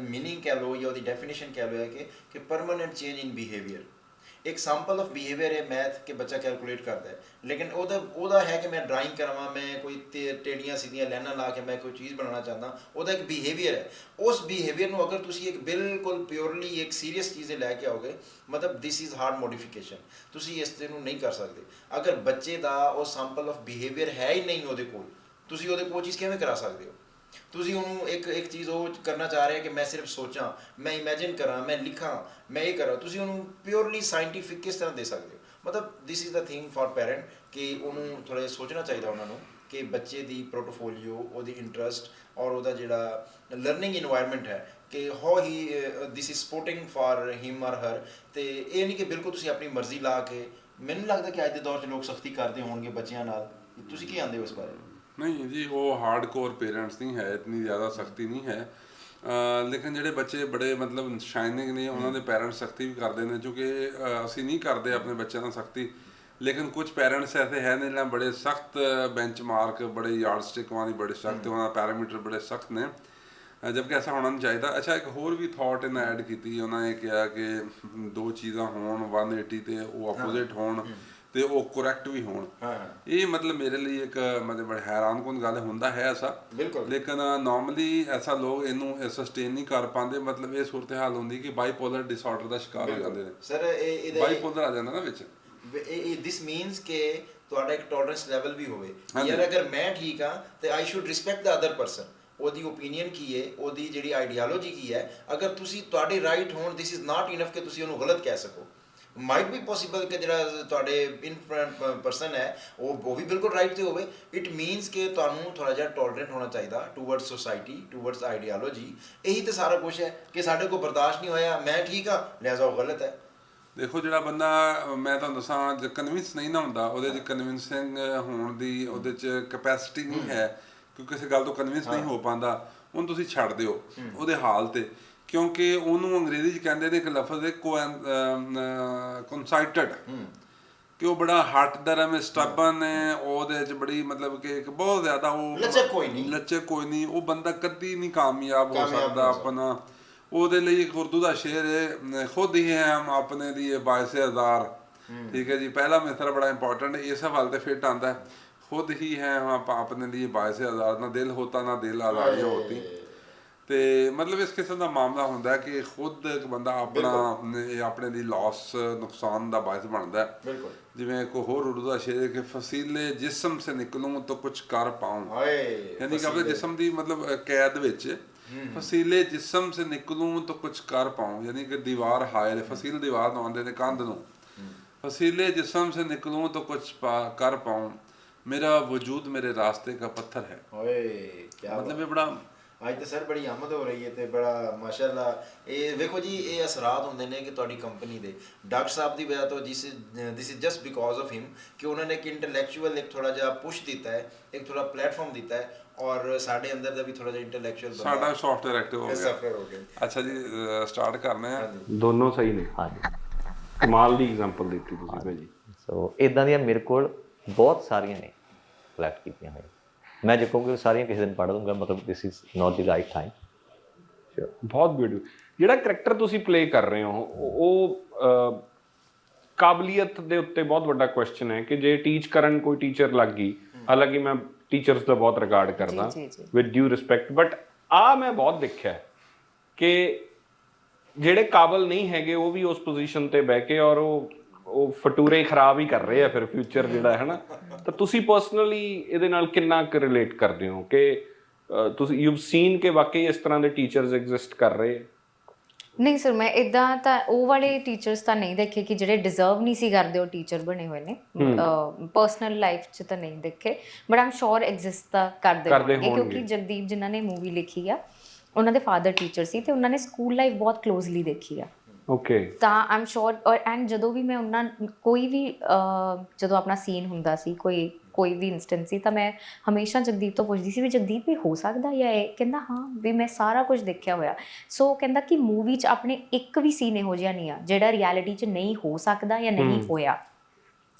ਮੀਨਿੰਗ ਕਹਿ ਲਓ ਜਾਂ ਉਹਦੀ ਡੈਫੀਨੇਸ਼ਨ ਕਹਿ ਲਓ ਹੈ ਕਿ ਕਿ ਪਰਮਨੈਂਟ ਚੇਂਜ ਇਨ ਬਿਹੇਵੀਅਰ ਇੱਕ ਸੈਂਪਲ ਆਫ ਬਿਹੇਵੀਅਰ ਹੈ ਮੈਥ ਕਿ ਬੱਚਾ ਕੈਲਕੂਲੇਟ ਕਰਦਾ ਹੈ। ਲੇਕਿਨ ਉਹਦਾ ਉਹਦਾ ਹੈ ਕਿ ਮੈਂ ਡਰਾਇੰਗ ਕਰਾਵਾਂ, ਮੈਂ ਕੋਈ ਤੇ- ਟੇਢੀਆਂ ਸਿੱਧੀਆਂ ਲਾਈਨਾਂ ਲਾ ਕੇ ਮੈਂ ਕੋਈ ਚੀਜ਼ ਬਣਾਉਣਾ ਚਾਹੁੰਦਾ, ਉਹਦਾ ਇੱਕ ਬਿਹੇਵੀਅਰ ਹੈ। ਉਸ ਬਿਹੇਵੀਅਰ ਨੂੰ ਅਗਰ ਤੁਸੀਂ ਇੱਕ ਬਿਲਕੁਲ ਪਿਓਰਲੀ ਇੱਕ ਸੀਰੀਅਸ ਚੀਜ਼ ਲੈ ਕੇ ਆਓਗੇ, ਮਤਲਬ ਦਿਸ ਇਜ਼ ਹਾਰਡ ਮੋਡੀਫਿਕੇਸ਼ਨ ਤੁਸੀਂ ਇਸ ਤੇ ਨੂੰ ਨਹੀਂ ਕਰ ਸਕਦੇ। ਅਗਰ ਬੱਚੇ ਦਾ ਉਹ ਸੈਂਪਲ ਆਫ ਬਿਹੇਵੀਅਰ ਹੈ ਹੀ ਨਹੀਂ ਉਹਦੇ ਕੋਲ, ਤੁਸੀਂ ਉਹਦੇ ਕੋਲ ਉਹ ਚੀਜ਼ ਕਿਵੇਂ ਕਰਾ ਸਕਦੇ ਹੋ? ਤੁਸੀਂ ਉਹਨੂੰ ਇੱਕ ਇੱਕ ਚੀਜ਼ ਉਹ ਕਰਨਾ ਚਾਹ ਰਹੇ ਕਿ ਮੈਂ ਸਿਰਫ ਸੋਚਾਂ, ਮੈਂ ਇਮੇਜਿਨ ਕਰਾਂ, ਮੈਂ ਲਿਖਾਂ, ਮੈਂ ਇਹ ਕਰਾਂ, ਤੁਸੀਂ ਉਹਨੂੰ ਪਿਓਰਲੀ ਸਾਇੰਟੀਫਿਕ ਕਿਸ ਤਰ੍ਹਾਂ ਦੇ ਸਕਦੇ ਹੋ? ਮਤਲਬ this is the thing for parent ਕਿ ਉਹਨੂੰ ਥੋੜਾ ਸੋਚਣਾ ਚਾਹੀਦਾ ਉਹਨਾਂ ਨੂੰ ਕਿ ਬੱਚੇ ਦੀ ਪ੍ਰੋਟੋਫੋਲੀਓ ਉਹਦੀ ਇੰਟਰਸਟ ਔਰ ਉਹਦਾ ਜਿਹੜਾ ਲਰਨਿੰਗ এনवायरमेंट ਹੈ ਕਿ how he this is supporting for him or her ਤੇ ਇਹ ਨਹੀਂ ਕਿ ਬਿਲਕੁਲ ਤੁਸੀਂ ਆਪਣੀ ਮਰਜ਼ੀ ਲਾ ਕੇ, ਮੈਨੂੰ ਲੱਗਦਾ ਕਿ ਅੱਜ ਦੇ ਦੌਰ 'ਚ ਲੋਕ ਸਖਤੀ ਕਰਦੇ ਹੋਣਗੇ ਬੱਚਿਆਂ ਨਾਲ। ਤੁਸੀਂ ਕੀ ਆਂਦੇ ਹੋ ਇਸ ਬਾਰੇ? ਨਹੀਂ ਜੀ ਉਹ ਹਾਰਡਕੋਰ ਪੇਰੈਂਟਸ ਨਹੀਂ ਹੈ ਇਤਨੀ ਜ਼ਿਆਦਾ ਸਖਤੀ ਨਹੀਂ ਹੈ। ਲੇਕਿਨ ਜਿਹੜੇ ਬੱਚੇ ਬੜੇ ਮਤਲਬ ਸ਼ਾਈਨਿੰਗ ਨੇ ਉਹਨਾਂ ਦੇ ਪੈਰੈਂਟਸ ਸਖਤੀ ਵੀ ਕਰਦੇ ਨੇ ਕਿਉਂਕਿ ਅਸੀਂ ਨਹੀਂ ਕਰਦੇ ਆਪਣੇ ਬੱਚਿਆਂ ਨਾਲ ਸਖਤੀ। ਲੇਕਿਨ ਕੁਝ ਪੈਰੈਂਟਸ ਐਸੇ ਹੈ ਨੇ ਜਿਹੜਾ ਬੜੇ ਸਖਤ ਬੈਂਚਮਾਰਕ ਬੜੇ ਯਾਰਡਸਟਿਕ ਵਾਲੀ ਬੜੇ ਸਖਤ ਉਹਨਾਂ ਦਾ ਪੈਰਾਮੀਟਰ ਬੜੇ ਸਖਤ ਨੇ। ਜਦਕਿ ਐਸਾ ਹੋਣਾ ਨਹੀਂ ਚਾਹੀਦਾ। ਅੱਛਾ ਇੱਕ ਹੋਰ ਵੀ ਥਾਟ ਇਹਨਾਂ ਐਡ ਕੀਤੀ ਉਹਨਾਂ ਨੇ ਕਿਹਾ ਕਿ ਦੋ ਚੀਜ਼ਾਂ ਹੋਣ 180 ਤੇ ਉਹ ਆਪੋਜ਼ਿਟ ਹੋਣ। ਤੇ ਉਹ ਕਰੈਕਟ ਵੀ ਹੋਣ। ਇਹ ਮਤਲਬ ਮੇਰੇ ਲਈ ਇੱਕ ਮਤਲਬ ਬੜਾ ਹੈਰਾਨਕੁਨ ਗੱਲ ਹੁੰਦਾ ਹੈ ਐਸਾ। ਬਿਲਕੁਲ। ਲੇਕਿਨ ਨਾਰਮਲੀ ਐਸਾ ਲੋਕ ਇਹਨੂੰ ਸਸਟੇਨ ਨਹੀਂ ਕਰ ਪਾਉਂਦੇ। ਮਤਲਬ ਇਹ ਸੂਰਤ-ਹਾਲ ਹੁੰਦੀ ਕਿ ਬਾਈਪੋਲਰ ਡਿਸਆਰਡਰ ਦਾ ਸ਼ਿਕਾਰ ਹੋ ਜਾਂਦੇ ਨੇ। ਸਰ ਇਹ ਇਹਦਾ ਬਾਈਪੋਲਰ ਆ ਜਾਂਦਾ ਨਾ ਵਿੱਚ। ਇਹ ਦਿਸ ਮੀਨਸ ਕਿ ਤੁਹਾਡਾ ਇੱਕ ਟੋਲਰੈਂਸ ਲੈਵਲ ਵੀ ਹੋਵੇ। ਯਾਰ ਅਗਰ ਮੈਂ ਠੀਕ ਹਾਂ ਤੇ I should respect the other person ਉਹਦੀ ਓਪੀਨੀਅਨ ਕੀ ਹੈ? ਉਹਦੀ ਜਿਹੜੀ ਆਈਡੀਓਲੋਜੀ ਕੀ ਹੈ? ਅਗਰ ਤੁਸੀਂ ਤੁਹਾਡੇ ਰਾਈਟ ਹੋਣ ਥਿਸ ਇਜ਼ ਨਾਟ ਇਨਫ ਕਿ ਤੁਸੀਂ ਉਹਨੂੰ ਗਲਤ ਕਹਿ ਸਕੋ। ਮਾਈਟ ਬੀ ਪੋਸੀਬਲ ਕਿ ਜਿਹੜਾ ਤੁਹਾਡੇ ਇਨ ਪਰਸਨ ਹੈ ਉਹ ਉਹ ਵੀ ਬਿਲਕੁਲ ਰਾਈਟ ਤੇ ਹੋਵੇ। ਇਟ ਮੀਨਸ ਕਿ ਤੁਹਾਨੂੰ ਥੋੜਾ ਜਿਹਾ ਟੋਲਰੈਂਟ ਹੋਣਾ ਚਾਹੀਦਾ ਟੂਵਰਡਸ ਸੋਸਾਇਟੀ ਟੂਵਰਡਸ ਆਈਡੀਓਲੋਜੀ ਇਹੀ ਤੇ ਸਾਰਾ ਕੁਝ ਹੈ ਕਿ ਸਾਡੇ ਕੋਲ ਬਰਦਾਸ਼ਤ ਨਹੀਂ ਹੋਇਆ ਮੈਂ ਠੀਕ ਹਾਂ ਲਿਹਾਜ਼ਾ ਉਹ ਗਲਤ ਹੈ। ਦੇਖੋ ਜਿਹੜਾ ਬੰਦਾ ਮੈਂ ਤੁਹਾਨੂੰ ਦੱਸਾਂ ਜੇ ਕਨਵਿੰਸ ਨਹੀਂ ਨਾ ਹੁੰਦਾ ਉਹਦੇ 'ਚ ਕਨਵਿੰਸਿੰਗ ਹੋਣ ਦੀ ਉਹਦੇ 'ਚ ਕੈਪੈਸਿਟੀ ਨਹੀਂ ਹੈ। ਕਿ ਕਿਸੇ ਗੱਲ ਤੋਂ ਕਨਵਿੰਸ ਨਹੀਂ ਹੋ। ਪਾਉਂਦਾ ਉਹਨੂੰ ਤੁਸੀਂ ਛੱਡ ਦਿਓ ਉਹਦੇ ਹਾਲ ਤੇ। ਕਿਉਂਕਿ ਉਹਨੂੰ ਅੰਗਰੇਜ਼ੀ 'ਚ ਕਹਿੰਦੇ ਨੇ ਇੱਕ ਲਫ਼ਜ਼ ਹੈ। ਕਨਸਾਈਟਡ ਕਿ ਉਹ ਬੜਾ ਹੱਟ ਦਰਮ ਹੈ ਸਟਬਨ ਹੈ ਉਹਦੇ 'ਚ ਬੜੀ ਮਤਲਬ ਕਿ ਇੱਕ ਬਹੁਤ ਜ਼ਿਆਦਾ ਉਹ ਲਚਕ ਕੋਈ ਨਹੀਂ। ਲਚਕ ਕੋਈ ਨਹੀਂ। ਉਹ ਬੰਦਾ ਕਦੀ ਨਹੀਂ ਕਾਮਯਾਬ ਹੋ ਸਕਦਾ ਹੋ। ਆਪਣਾ। ਉਹਦੇ ਲਈ ਇੱਕ ਉਰਦੂ ਦਾ ਸ਼ੇਰ ਹੈ ਖੁਦ ਹੀ ਹੈ ਹਮ ਆਪਣੇ ਲਈ ਬਾਇਸੇ ਹਜ਼ਾਰ। ਠੀਕ ਹੈ ਜੀ ਪਹਿਲਾ ਮਿਸਰਾ ਬੜਾ ਇੰਪੋਰਟੈਂਟ ਇਸ ਹਵਾਲੇ ਤੇ ਫਿੱਟ ਆਂਦਾ ਹੈ। ਖੁਦ ਹੀ ਹੈ ਹਮ ਆਪ- ਆਪਣੇ ਲਈ ਬਾਇਸੇ ਹਜ਼ਾਰ ਨਾ ਦਿਲ ਹੋਤਾ ਨਾ ਦਿਲ ਆਜ਼ਾਦੀਆਂ ਹੋਤੀ। ਤੇ ਮਤਲਬ ਇਸ ਕਿਸਮ ਦਾ ਮਾਮਲਾ ਹੁੰਦਾ ਕਿ ਖੁਦ ਇੱਕ ਬੰਦਾ ਆਪਣਾ ਆਪਣੇ ਦੀ ਲਾਸ ਨੁਕਸਾਨ ਦਾ ਬਾਇਸ ਬਣਦਾ ਹੈ। ਬਿਲਕੁਲ। ਜਿਵੇਂ ਕੋ ਹੋਰ ਉਰਦੂ ਦਾ ਸ਼ੇਰ ਕਿ ਫਸੀਲੇ ਜਿਸਮ ਸੇ ਨਿਕਲੂੰ ਤਾਂ ਕੁਝ ਕਰ ਪਾਉ ਹਾਏ ਯਾਨੀ ਕਿ ਆਪਣੇ ਜਿਸਮ ਦੀ ਮਤਲਬ ਕੈਦ ਵਿੱਚ ਫਸੀਲੇ ਜਿਸਮ ਸੇ ਨਿਕਲੂੰ ਤਾਂ ਕੁਝ ਕਰ ਪਾਉਂ ਯਾਨੀ ਕਿ ਦੀਵਾਰ ਹਾਇਲ ਫਸੀਲ ਦੀਵਾਰ ਨੂੰ ਆਂਦੇ ਨੇ ਕੰਧ ਨੂੰ। ਫਸੀਲੇ ਜਿਸਮ ਸੇ ਨਿਕਲੂੰ ਤਾਂ ਕੁਝ ਕਰ ਪਾਉ ਮੇਰਾ ਵਜੂਦ ਮੇਰੇ ਰਾਸਤੇ ਦਾ ਪੱਥਰ ਹੈ। ਓਏ ਕੀ ਮਤਲਬ ਇਹ ਬੜਾ ਅੱਜ ਤਾਂ ਸਰ ਬੜੀ ਆਮਦ ਹੋ ਰਹੀ ਹੈ ਤੇ ਬੜਾ ਮਾਸ਼ਾਅੱਲਾ ਇਹ ਵੇਖੋ ਜੀ ਇਹ ਅਸਰਾਤ ਹੁੰਦੇ ਨੇ ਕਿ ਤੁਹਾਡੀ ਕੰਪਨੀ ਦੇ। ਡਾਕਟਰ ਸਾਹਿਬ ਦੀ ਵਜ੍ਹਾ ਤੋਂ ਜਿਸ this is just because of him ਕਿ ਉਹਨਾਂ ਨੇ ਇੱਕ ਇੰਟੈਲੈਕਚੁਅਲ ਇੱਕ ਥੋੜਾ ਜਿਹਾ ਪੁਸ਼ ਦਿੱਤਾ ਹੈ ਇੱਕ ਥੋੜਾ ਪਲੇਟਫਾਰਮ ਦਿੱਤਾ ਹੈ ਔਰ ਸਾਡੇ ਅੰਦਰ ਦਾ ਵੀ ਥੋੜਾ ਜਿਹਾ ਇੰਟੈਲੈਕਚੁਅਲ ਸਾਡਾ ਸੌਫਟਵੇਅਰ ਐਕਟਿਵ ਹੋ ਗਿਆ। ਸਫਰ ਹੋ ਗਿਆ ਅੱਛਾ ਜੀ ਸਟਾਰਟ ਕਰਨੇ ਆ। ਦੋਨੋਂ ਸਹੀ ਨੇ। ਹਾਂਜੀ। ਕਮਾਲ ਦੀ ਐਗਜ਼ਾਮਪਲ ਦਿੱਤੀ ਤੁਸੀਂ ਭਾਜੀ ਸੋ ਇਦਾਂ ਦੀਆਂ ਮੇਰੇ ਕੋਲ ਬਹੁਤ ਸਾਰੀਆਂ ਨੇ ਕਲੈਕਟ ਕੀਤੀਆਂ ਹੋਈਆਂ। ਮੈਂ ਜੇ ਕਹੂੰਗਾ ਸਾਰੀਆਂ ਕਿਸੇ ਦਿਨ ਪੜ੍ਹ ਦੂੰਗਾ ਮਤਲਬ this is not the right time ਬਹੁਤ ਬਿਊਟੀਫੁਲ ਜਿਹੜਾ ਕੈਰੈਕਟਰ ਤੁਸੀਂ ਪਲੇ ਕਰ ਰਹੇ ਹੋ ਉਹ- ਕਾਬਲੀਅਤ ਦੇ ਉੱਤੇ ਬਹੁਤ ਵੱਡਾ ਕੁਐਸਚਨ ਹੈ ਕਿ ਜੇ ਟੀਚ ਕਰਨ ਕੋਈ ਟੀਚਰ ਲੱਗ ਗਈ ਹਾਲਾਂਕਿ ਮੈਂ ਟੀਚਰਸ ਦਾ ਬਹੁਤ ਰਿਗਾਰਡ ਕਰਦਾ। ਵਿਦ ਡਿਊ ਰਿਸਪੈਕਟ ਬਟ ਆ ਮੈਂ ਬਹੁਤ ਦੇਖਿਆ ਹੈ ਕਿ ਜਿਹੜੇ ਕਾਬਲ ਨਹੀਂ ਹੈਗੇ ਉਹ ਵੀ ਉਸ ਪੋਜੀਸ਼ਨ ਤੇ ਬਹਿ ਕੇ ਔਰ ਉਹ ਉਹ ਫਟੂਰੇ ਖਰਾਬ ਹੀ ਕਰ ਰਹੇ ਆ ਫਿਰ ਫਿਊਚਰ ਜਿਹੜਾ ਹੈ ਨਾ। ਤਾਂ ਤੁਸੀਂ ਪਰਸਨਲੀ ਇਹਦੇ ਨਾਲ ਕਿੰਨਾ ਕੁ ਰਿਲੇਟ ਕਰਦੇ ਹੋ? ਕਿ ਤੁਸੀਂ ਯੂਵ ਸੀਨ ਕਿ ਵਾਕਈ ਇਸ ਤਰ੍ਹਾਂ ਦੇ ਟੀਚਰਸ ਐਗਜ਼ਿਸਟ ਕਰ ਰਹੇ ਆ? ਨਹੀਂ ਸਰ ਮੈਂ ਇਦਾਂ ਤਾਂ ਉਹ ਵਾਲੇ ਟੀਚਰਸ ਤਾਂ ਨਹੀਂ ਦੇਖੇ ਕਿ ਜਿਹੜੇ ਡਿਜ਼ਰਵ ਨਹੀਂ ਸੀ ਕਰਦੇ ਉਹ ਟੀਚਰ ਬਣੇ ਹੋਏ ਨੇ। ਪਰਸਨਲ ਲਾਈਫ 'ਚ ਤਾਂ ਨਹੀਂ ਦੇਖੇ। ਬਟ ਆਮ ਸ਼ੋਰ ਐਗਜ਼ਿਸਟ ਤਾਂ ਕਰਦੇ ਹੋਣਗੇ। ਕਿਉਂਕਿ ਜਗਦੀਪ ਜਿਨ੍ਹਾਂ ਨੇ ਮੂਵੀ ਲਿਖੀ ਆ ਉਹਨਾਂ ਦੇ ਫਾਦਰ ਟੀਚਰ ਸੀ ਤੇ ਉਹਨਾਂ ਨੇ ਸਕੂਲ ਲਾਈਫ ਬਹੁਤ ਕਲੋਜ਼ਲੀ ਦੇਖੀ ਆ। ਓਕੇ ਤਾਂ ਆਮ ਸ਼ੋਰ ਔਰ ਐਂਡ ਜਦੋਂ ਵੀ ਮੈਂ ਉਹਨਾਂ ਕੋਈ ਵੀ ਜਦੋਂ ਆਪਣਾ ਸੀਨ ਹੁੰਦਾ ਸੀ ਕੋਈ ਕੋਈ ਵੀ ਇਨਸਟੈਂਸ ਸੀ ਤਾਂ ਮੈਂ ਹਮੇਸ਼ਾ ਜਗਦੀਪ ਤੋਂ ਪੁੱਛਦੀ ਸੀ ਵੀ ਜਗਦੀਪ ਇਹ ਹੋ ਸਕਦਾ ਜਾਂ ਇਹ? ਕਹਿੰਦਾ ਹਾਂ ਵੀ ਮੈਂ ਸਾਰਾ ਕੁਝ ਦੇਖਿਆ ਹੋਇਆ। ਸੋ ਕਹਿੰਦਾ ਕਿ ਮੂਵੀ 'ਚ ਆਪਣੇ ਇੱਕ ਵੀ ਸੀਨ ਇਹੋ ਜਿਹਾ ਨਹੀਂ ਆ ਜਿਹੜਾ ਰਿਐਲਿਟੀ 'ਚ ਨਹੀਂ ਹੋ ਸਕਦਾ ਜਾਂ ਨਹੀਂ ਹੋਇਆ।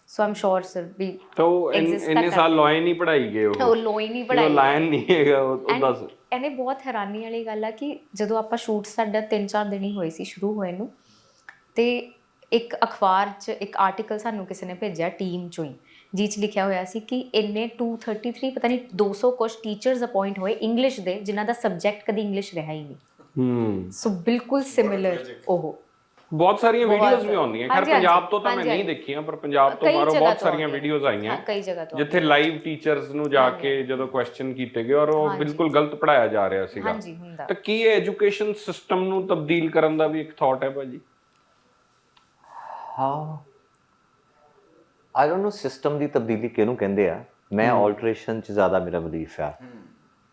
ਸੋ ਆਮ ਸ਼ੋਰ ਸਰ ਵੀ ਤਾਂ ਉਹ ਇੰਨ- ਸਾਲ। ਲੋਏ ਨਹੀਂ ਪੜਾਈ ਗਏ ਉਹ। ਉਹ ਲੋਈ ਨਹੀਂ ਉਹ ਪੜਾਈ ਲਾਇਨ ਨਹੀਂ ਹੈਗਾ ਉਹ ਉਹ ਦੱਸ। ਇਹਨੇ ਬਹੁਤ ਹੈਰਾਨੀ ਵਾਲੀ ਗੱਲ ਆ ਕਿ ਜਦੋਂ ਆਪਾਂ ਸ਼ੂਟ ਸਾਡਾ 3-4 ਦਿਨ ਹੀ ਹੋਏ ਸੀ ਸ਼ੁਰੂ ਹੋਏ ਨੂੰ ਤੇ ਇੱਕ ਅਖਬਾਰ 'ਚ ਇੱਕ ਆਰਟੀਕਲ ਸਾਨੂੰ ਕਿਸੇ ਨੇ ਭੇਜਿਆ ਟੀਮ ਚੋਂ ਹੀ ਜਿਹ 'ਚ ਲਿਖਿਆ ਹੋਇਆ ਸੀ ਕਿ ਇੰਨੇ 233 ਪਤਾ ਨਹੀਂ 200 ਕੁਛ ਟੀਚਰਸ ਅਪਾਇੰਟ ਹੋਏ ਇੰਗਲਿਸ਼ ਦੇ ਜਿਨ੍ਹਾਂ ਦਾ ਸਬਜੈਕਟ ਕਦੀ ਇੰਗਲਿਸ਼ ਰਿਹਾ ਹੀ ਨਹੀਂ। ਹੂੰ। ਸੋ ਬਿਲਕੁਲ ਸਿਮਿਲਰ ਉਹ। ਬਹੁਤ ਸਾਰੀਆਂ ਵੀਡੀਓਜ਼ ਵੀ ਆਉਂਦੀਆਂ। ਖੈਰ ਪੰਜਾਬ ਤੋਂ ਤਾਂ ਮੈਂ ਨਹੀਂ। ਦੇਖੀਆਂ ਪਰ ਪੰਜਾਬ ਤੋਂ ਬਾਹਰੋਂ ਬਹੁਤ ਸਾਰੀਆਂ। ਵੀਡੀਓਜ਼ ਆਈਆਂ। ਹਾਂ, ਕਈ ਜਗ੍ਹਾ ਤੋਂ ਜਿੱਥੇ ਲਾਈਵ ਟੀਚਰਸ ਨੂੰ ਜਾ ਕੇ ਜਦੋਂ ਕੁਐਸਚਨ ਕੀਤੇ ਗਏ ਔਰ ਉਹ। ਬਿਲਕੁਲ ਗਲਤ ਪੜਾਇਆ ਜਾ ਰਿਹਾ ਸੀਗਾ। ਤਾਂ ਕੀ ਐਜੂਕੇਸ਼ਨ ਸਿਸਟਮ ਨੂੰ ਤਬਦੀਲ ਕਰਨ ਦਾ ਵੀ ਇੱਕ ਥਾਟ ਹੈ ਭਾਜੀ? ਹਾਂ। ਆਈ ਡੋਨਟ ਨੋ ਸਿਸਟਮ ਦੀ ਤਬਦੀਲੀ ਕਿਹਨੂੰ ਕਹਿੰਦੇ ਆ। ਮੈਂ ਆਲਟਰੇਸ਼ਨ ਚ ਜ਼ਿਆਦਾ ਮੇਰਾ ਬਲੀਫ ਆ।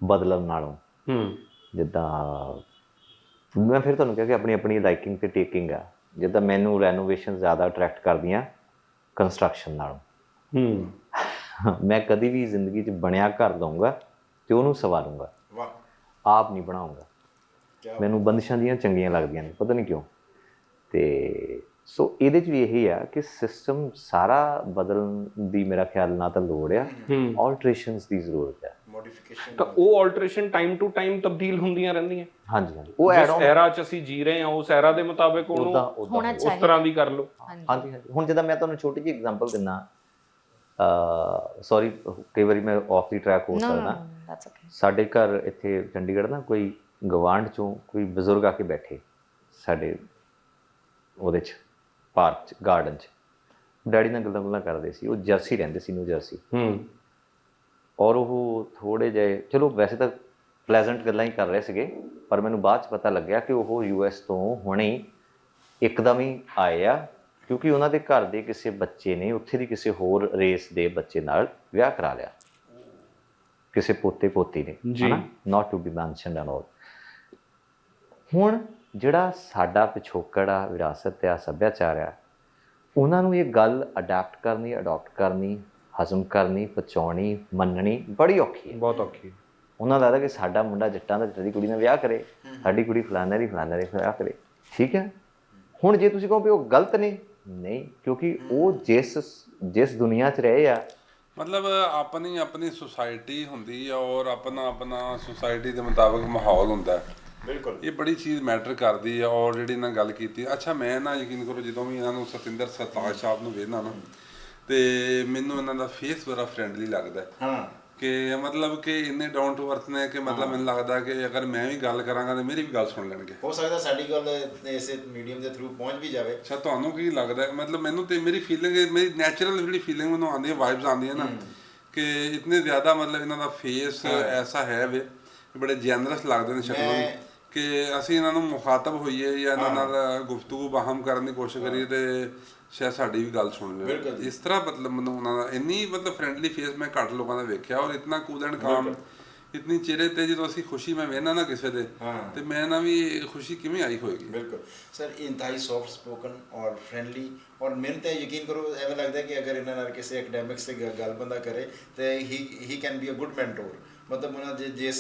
ਬਦਲਣ ਨਾਲੋਂ। ਹੂੰ। ਜਿੱਦਾਂ ਮੈਂ ਫਿਰ ਤੁਹਾਨੂੰ ਕਿਹਾ ਕਿ ਆਪਣੀ ਆਪਣੀ ਲਾਈਕਿੰਗ ਤੇ ਟੇਕਿੰਗ ਆ। ਜਿੱਦਾਂ ਮੈਨੂੰ ਰੈਨੋਵੇਸ਼ਨ ਜ਼ਿਆਦਾ ਅਟਰੈਕਟ ਕਰਦੀਆਂ ਕੰਸਟਰਕਸ਼ਨ ਨਾਲੋਂ। ਹੂੰ। ਮੈਂ ਕਦੀ ਵੀ ਜ਼ਿੰਦਗੀ 'ਚ ਬਣਿਆ ਘਰ ਦਊਂਗਾ ਤੇ ਉਹਨੂੰ ਸਵਾਰੂੰਗਾ। ਵਾਹ। ਆਪ ਨਹੀਂ ਬਣਾਉਂਗਾ। ਮੈਨੂੰ ਬੰਦਿਸ਼ਾਂ ਦੀਆਂ ਚੰਗੀਆਂ ਲੱਗਦੀਆਂ ਨੇ ਪਤਾ ਨਹੀਂ ਕਿਉਂ। ਤੇ ਸੋ ਇਹਦੇ 'ਚ ਵੀ ਇਹੀ ਆ ਕਿ ਸਿਸਟਮ ਸਾਰਾ ਬਦਲਣ ਦੀ ਮੇਰਾ ਖਿਆਲ ਨਾਲ ਤਾਂ ਲੋੜ ਆ। ਆਲਟਰੇਸ਼ਨਸ ਦੀ ਜ਼ਰੂਰਤ ਹੈ ਮੋਡੀਫਿਕੇਸ਼ਨ ਤਾਂ ਉਹ ਆਲਟਰੇਸ਼ਨ ਟਾਈਮ ਟੂ ਟਾਈਮ ਤਬਦੀਲ ਹੁੰਦੀਆਂ ਰਹਿੰਦੀਆਂ। ਹਾਂਜੀ ਹਾਂਜੀ। ਉਹ ਐਡ ਜਿਸ ਐਰਾ 'ਚ ਅਸੀਂ ਜੀ ਰਹੇ ਹਾਂ ਉਸ ਐਰਾ ਦੇ ਮੁਤਾਬਿਕ ਉਹਨੂੰ ਹੋਣਾ ਉਸ ਚਾਹੀਦਾ। ਤਰ੍ਹਾਂ ਦੀ ਕਰ ਲਓ। ਹਾਂਜੀ। ਹਾਂਜੀ ਹਾਂਜੀ। ਹੁਣ ਜਦੋਂ ਮੈਂ ਤੁਹਾਨੂੰ ਛੋਟੀ ਜਿਹੀ ਐਗਜ਼ਾਮਪਲ ਦਿੰਨਾ ਅ ਸੌਰੀ ਕਈ ਵਾਰੀ ਮੈਂ ਆਫ ਦੀ ਟਰੈਕ ਹੋ ਨੋ ਨੋ ਸਕਦਾ ਦੈਟਸ ਓਕੇ ਸਾਡੇ ਘਰ ਇੱਥੇ ਚੰਡੀਗੜ੍ਹ ਨਾ ਕੋਈ ਗਵਾਂਢ ਚੋਂ ਕੋਈ ਬਜ਼ੁਰਗ ਆ ਕੇ ਬੈਠੇ ਸਾਡੇ ਉਹਦੇ ਚ ਪਾਰਕ ਚ ਗਾਰਡਨ ਚ। ਡੈਡੀ ਨਾਲ ਗੱਲਾਂ ਗੱਲਾਂ ਕਰਦੇ ਸੀ। ਉਹ ਜਰਸੀ ਰਹਿੰਦੇ ਸੀ ਨਿਊ ਜਰਸੀ ਹੂੰ। ਔਰ ਉਹ ਥੋੜੇ ਜਿਹੇ ਚਲੋ ਵੈਸੇ ਤਾਂ ਪਲੇਜ਼ੈਂਟ ਗੱਲਾਂ ਹੀ ਕਰ ਰਹੇ ਸੀਗੇ ਪਰ ਮੈਨੂੰ ਬਾਅਦ ਚ ਪਤਾ ਲੱਗਿਆ ਕਿ ਉਹ ਯੂਐਸ ਤੋਂ ਹੁਣੇ ਇੱਕਦਮ ਹੀ ਆਏ ਆ ਕਿਉਂਕਿ ਉਹਨਾਂ ਦੇ ਘਰ ਦੇ ਕਿਸੇ ਬੱਚੇ ਨੇ ਉੱਥੇ ਦੀ ਕਿਸੇ ਹੋਰ ਰੇਸ ਦੇ ਬੱਚੇ ਨਾਲ ਵਿਆਹ ਕਰਾ ਲਿਆ। ਕਿਸੇ ਪੋਤੇ ਪੋਤੀ ਨੇ ਜੀ। Not to be mentioned and all ਹੁਣ ਜਿਹੜਾ ਸਾਡਾ ਪਿਛੋਕੜ ਆ ਵਿਰਾਸਤ ਆ ਸੱਭਿਆਚਾਰ ਆ ਉਹਨਾਂ ਨੂੰ ਇਹ ਗੱਲ ਅਡਾਪਟ ਕਰਨੀ ਅਡਾਪਟ ਕਰਨੀ ਹਜ਼ਮ ਕਰਨੀ ਪਹੁੰਚਾਉਣੀ ਮੰਨਣੀ ਬੜੀ ਔਖੀ ਹੈ। ਬਹੁਤ ਔਖੀ ਉਹਨਾਂ ਦਾ ਲੱਗਦਾ ਕਿ ਸਾਡਾ ਮੁੰਡਾ ਜੱਟਾਂ ਦਾ ਜੱਟਾਂ ਦੀ ਕੁੜੀ ਨਾਲ ਵਿਆਹ ਕਰੇ ਸਾਡੀ ਕੁੜੀ ਫਲਾਣਾ ਦੀ ਫਲਾਣਾ ਦੀ ਵਿਆਹ ਕਰੇ। ਠੀਕ ਹੈ? ਹੁਣ ਜੇ ਤੁਸੀਂ ਕਹੋ ਵੀ ਉਹ ਗਲਤ ਨੇ ਨਹੀਂ ਕਿਉਂਕਿ ਉਹ ਜਿਸ ਜਿਸ ਦੁਨੀਆ 'ਚ ਰਹੇ ਆ। ਮਤਲਬ ਆਪਣੀ ਆਪਣੀ ਸੁਸਾਇਟੀ ਹੁੰਦੀ ਹੈ ਔਰ ਆਪਣਾ ਆਪਣਾ ਸੁਸਾਇਟੀ ਦੇ ਮੁਤਾਬਕ ਮਾਹੌਲ ਹੁੰਦਾ ਹੈ। ਬਿਲਕੁਲ। ਇਹ ਬੜੀ ਚੀਜ਼ ਮੈਟਰ ਕਰਦੀ ਹੈ ਔਰ ਜਿਹੜੀ ਇਹਨਾਂ ਗੱਲ ਕੀਤੀ। ਅੱਛਾ ਮੈਂ ਨਾ ਯਕੀਨ ਕਰੋ ਜਦੋਂ ਵੀ ਇਹਨਾਂ ਨੂੰ ਸਤਿੰਦਰ ਸਰਤਾਜ ਸਾਹਿਬ ਨੂੰ ਵੇਖਦਾ ਨਾ ਤੇ ਮੈਨੂੰ ਇਹਨਾਂ ਦਾ ਫੇਸ ਬੜਾ ਫ੍ਰੈਂਡਲੀ ਲੱਗਦਾ ਹੈ। ਕਿ ਮਤਲਬ ਕਿ ਇੰਨੇ ਡਾਊਨ ਟੂ ਅਰਥ ਨੇ ਕਿ ਮਤਲਬ ਮੈਨੂੰ ਲੱਗਦਾ ਕਿ ਅਗਰ ਮੈਂ ਵੀ ਗੱਲ ਕਰਾਂਗਾ ਤੇ ਮੇਰੀ ਵੀ ਗੱਲ ਸੁਣ ਲੈਣਗੇ। ਹੋ ਸਕਦਾ ਸਾਡੀ ਗੱਲ ਇਸੇ ਮੀਡੀਅਮ ਦੇ ਥਰੂ ਪਹੁੰਚ ਵੀ ਜਾਵੇ। ਅੱਛਾ ਤੁਹਾਨੂੰ ਕੀ ਲੱਗਦਾ? ਮਤਲਬ ਮੈਨੂੰ ਤੇ ਮੇਰੀ ਫੀਲਿੰਗ ਮੇਰੀ ਨੈਚੁਰਲ ਜਿਹੜੀ ਫੀਲਿੰਗ ਮੈਨੂੰ ਆਉਂਦੀ ਹੈ ਵਾਈਬਸ ਆਉਂਦੀਆਂ ਨਾ ਕਿ ਇਤਨੇ ਜ਼ਿਆਦਾ ਮਤਲਬ ਇਹਨਾਂ ਦਾ ਫੇਸ ਐਸਾ ਹੈ ਵੇ ਬੜੇ ਜੈਨਰਸ ਲੱਗਦੇ ਨੇ ਸ਼ਕਲੋਂ ਕਿ ਅਸੀਂ ਇਹਨਾਂ ਨੂੰ ਮੁਖਾਤਬ ਹੋਈਏ ਜਾਂ ਇਹਨਾਂ ਨਾਲ ਗੁਫ਼ਤਗੂ ਬਾਹਮ ਕਰਨ ਦੀ ਕੋਸ਼ਿਸ਼ ਕਰੀਏ ਤੇ ਸ਼ਾਇਦ ਸਾਡੀ ਵੀ ਗੱਲ ਸੁਣ ਜੀ। ਇਸ ਤਰ੍ਹਾਂ ਮਤਲਬ ਮੈਨੂੰ ਉਹਨਾਂ ਦਾ ਇੰਨੀ ਮਤਲਬ ਫ੍ਰੈਂਡਲੀ ਫੇਸ ਮੈਂ ਘੱਟ ਲੋਕਾਂ ਦਾ ਵੇਖਿਆ ਔਰ ਇਤਨਾ ਕੂਲ ਐਂਡ ਕਾਮ ਇਤਨੀ ਚਿਹਰੇ ਤੇ ਜਦੋਂ ਅਸੀਂ ਖੁਸ਼ੀ ਮੈਂ ਵੇਖਣਾ ਨਾ ਕਿਸੇ ਦੇ। ਤੇ ਮੈਂ ਨਾ ਵੀ ਖੁਸ਼ੀ ਕਿਵੇਂ ਆਈ ਹੋਏਗੀ। ਬਿਲਕੁਲ। ਸਰ ਇੰਤਹਾਈ ਸੌਫਟ ਸਪੋਕਨ ਔਰ ਫ੍ਰੈਂਡਲੀ ਔਰ ਮੈਨੂੰ ਤਾਂ ਯਕੀਨ ਕਰੋ ਐਵੇਂ ਲੱਗਦਾ ਕਿ ਅਗਰ ਇਹਨਾਂ ਨਾਲ ਕਿਸੇ ਐਕੈਡੈਮਿਕਸ ਤੇ ਗੱਲ ਬੰਦਾ ਕਰੇ ਤੇ ਹੀ he can be a good mentor ਮਤਲਬ ਉਹਨਾਂ ਦੇ ਜਿਸ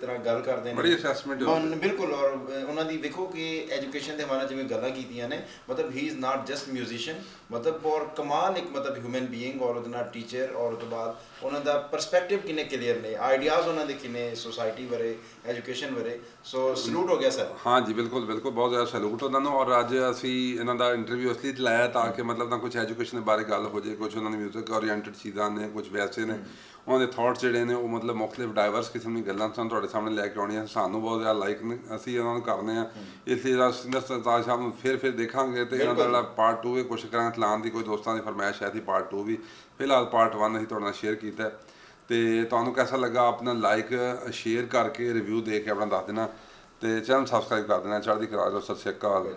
ਤਰ੍ਹਾਂ ਗੱਲ ਕਰਦੇ ਨੇ। ਬੜੀ assessment ਹੋ ਹਾਂ, ਬਿਲਕੁਲ ਔਰ ਉਹਨਾਂ ਦੀ ਵੇਖੋ ਕਿ ਐਜੂਕੇਸ਼ਨ ਦੇ ਹਵਾਲੇ ਜਿਵੇਂ ਗੱਲਾਂ ਕੀਤੀਆਂ ਨੇ। ਮਤਲਬ he is not just musician ਮਤਲਬ ਔਰ ਕਮਾਲ ਇੱਕ ਮਤਲਬ ਹਿਊਮਨ ਬੀਇੰਗ ਔਰ ਉਹਦੇ ਨਾਲ ਟੀਚਰ ਔਰ ਉਹ ਤੋਂ ਬਾਅਦ ਉਹਨਾਂ ਦਾ ਪਰਸਪੈਕਟਿਵ ਕਿੰਨੇ ਕਲੀਅਰ ਨੇ ਆਈਡੀਆਜ਼ ਉਹਨਾਂ ਦੇ ਕਿੰਨੇ ਸੋਸਾਇਟੀ ਬਾਰੇ ਐਜੂਕੇਸ਼ਨ ਬਾਰੇ। ਸੋ ਸਲੂਟ ਹੋ ਗਿਆ ਸਰ ਹਾਂ ਜੀ ਬਿਲਕੁਲ ਬਿਲਕੁਲ ਬਹੁਤ ਜ਼ਿਆਦਾ ਸੈਲੂਟ ਉਹਨਾਂ ਨੂੰ ਔਰ ਅੱਜ ਅਸੀਂ ਇਹਨਾਂ ਦਾ ਇੰਟਰਵਿਊ ਇਸ ਲਈ ਲਾਇਆ ਤਾਂ ਕਿ ਮਤਲਬ ਤਾਂ ਕੁਝ ਐਜੂਕੇਸ਼ਨ ਦੇ ਬਾਰੇ ਗੱਲ ਹੋ ਜਾਏ ਕੁਝ ਉਹਨਾਂ ਦੀ 뮤직 ਓਰੀਐਂਟਡ ਚੀਜ਼ਾਂ ਨੇ ਕੁਝ ਵੈਸੇ ਨੇ। ਉਹਨਾਂ ਦੇ ਥਾਟਸ ਜਿਹੜੇ ਨੇ ਉਹ ਮਤਲਬ ਮੁxtਲਿਫ ਡਾਈਵਰਸ ਕਿਸਮ ਦੀ ਗੱਲਾਂ ਸਾਨੂੰ ਤੁਹਾਡੇ ਸਾਹਮਣੇ ਲੈ ਕੇ ਆਉਣੀਆਂ। ਸਾਨੂੰ ਬਹੁਤ ਜ਼ਿਆਦਾ ਲਾਈਕ ਅਸੀਂ ਉਹਨਾਂ ਨੂੰ ਕਰਨੇ ਆ ਇਸ ਲਈ ਰਸਿੰਦਰ ਸਰਤਾਜ ਸਾਹਿਬ ਨੂੰ ਫਿਰ ਫਿਰ ਦੇਖਾਂਗੇ ਤੇ ਇਹਨਾਂ ਦਾ ਜਿਹੜਾ ਪਾਰਟ 2 ਇਹ ਕੋਸ਼ਿਸ਼ ਕਰਾਂਗੇ ਚਲਾਉਣ ਦੀ ਕੋਈ ਦੋਸਤਾਂ ਦੀ ਫਰਮਾਇਸ਼ ਹੈ ਸੀ ਪਾਰਟ 2 ਵੀ। ਫਿਲਹਾਲ ਪਾਰਟ 1 ਅਸੀਂ ਤੁਹਾਡੇ ਨਾਲ ਸ਼ੇਅਰ ਕੀਤਾ। ਤੇ ਤੁਹਾਨੂੰ ਕਿਹਦਾ ਲੱਗਾ ਆਪਣਾ ਲਾਈਕ ਸ਼ੇਅਰ ਕਰਕੇ ਰਿਵਿਊ ਦੇ ਕੇ ਆਪਣਾ ਦੱਸ ਦੇਣਾ। ਤੇ ਚੈਨਲ ਸਬਸਕ੍ਰਾਈਬ ਕਰ ਦੇਣਾ। ਚੜ੍ਹਦੀ ਕਲਾ ਜੋ ਸਤਿ ਸ਼੍ਰੀ ਅਕਾਲ।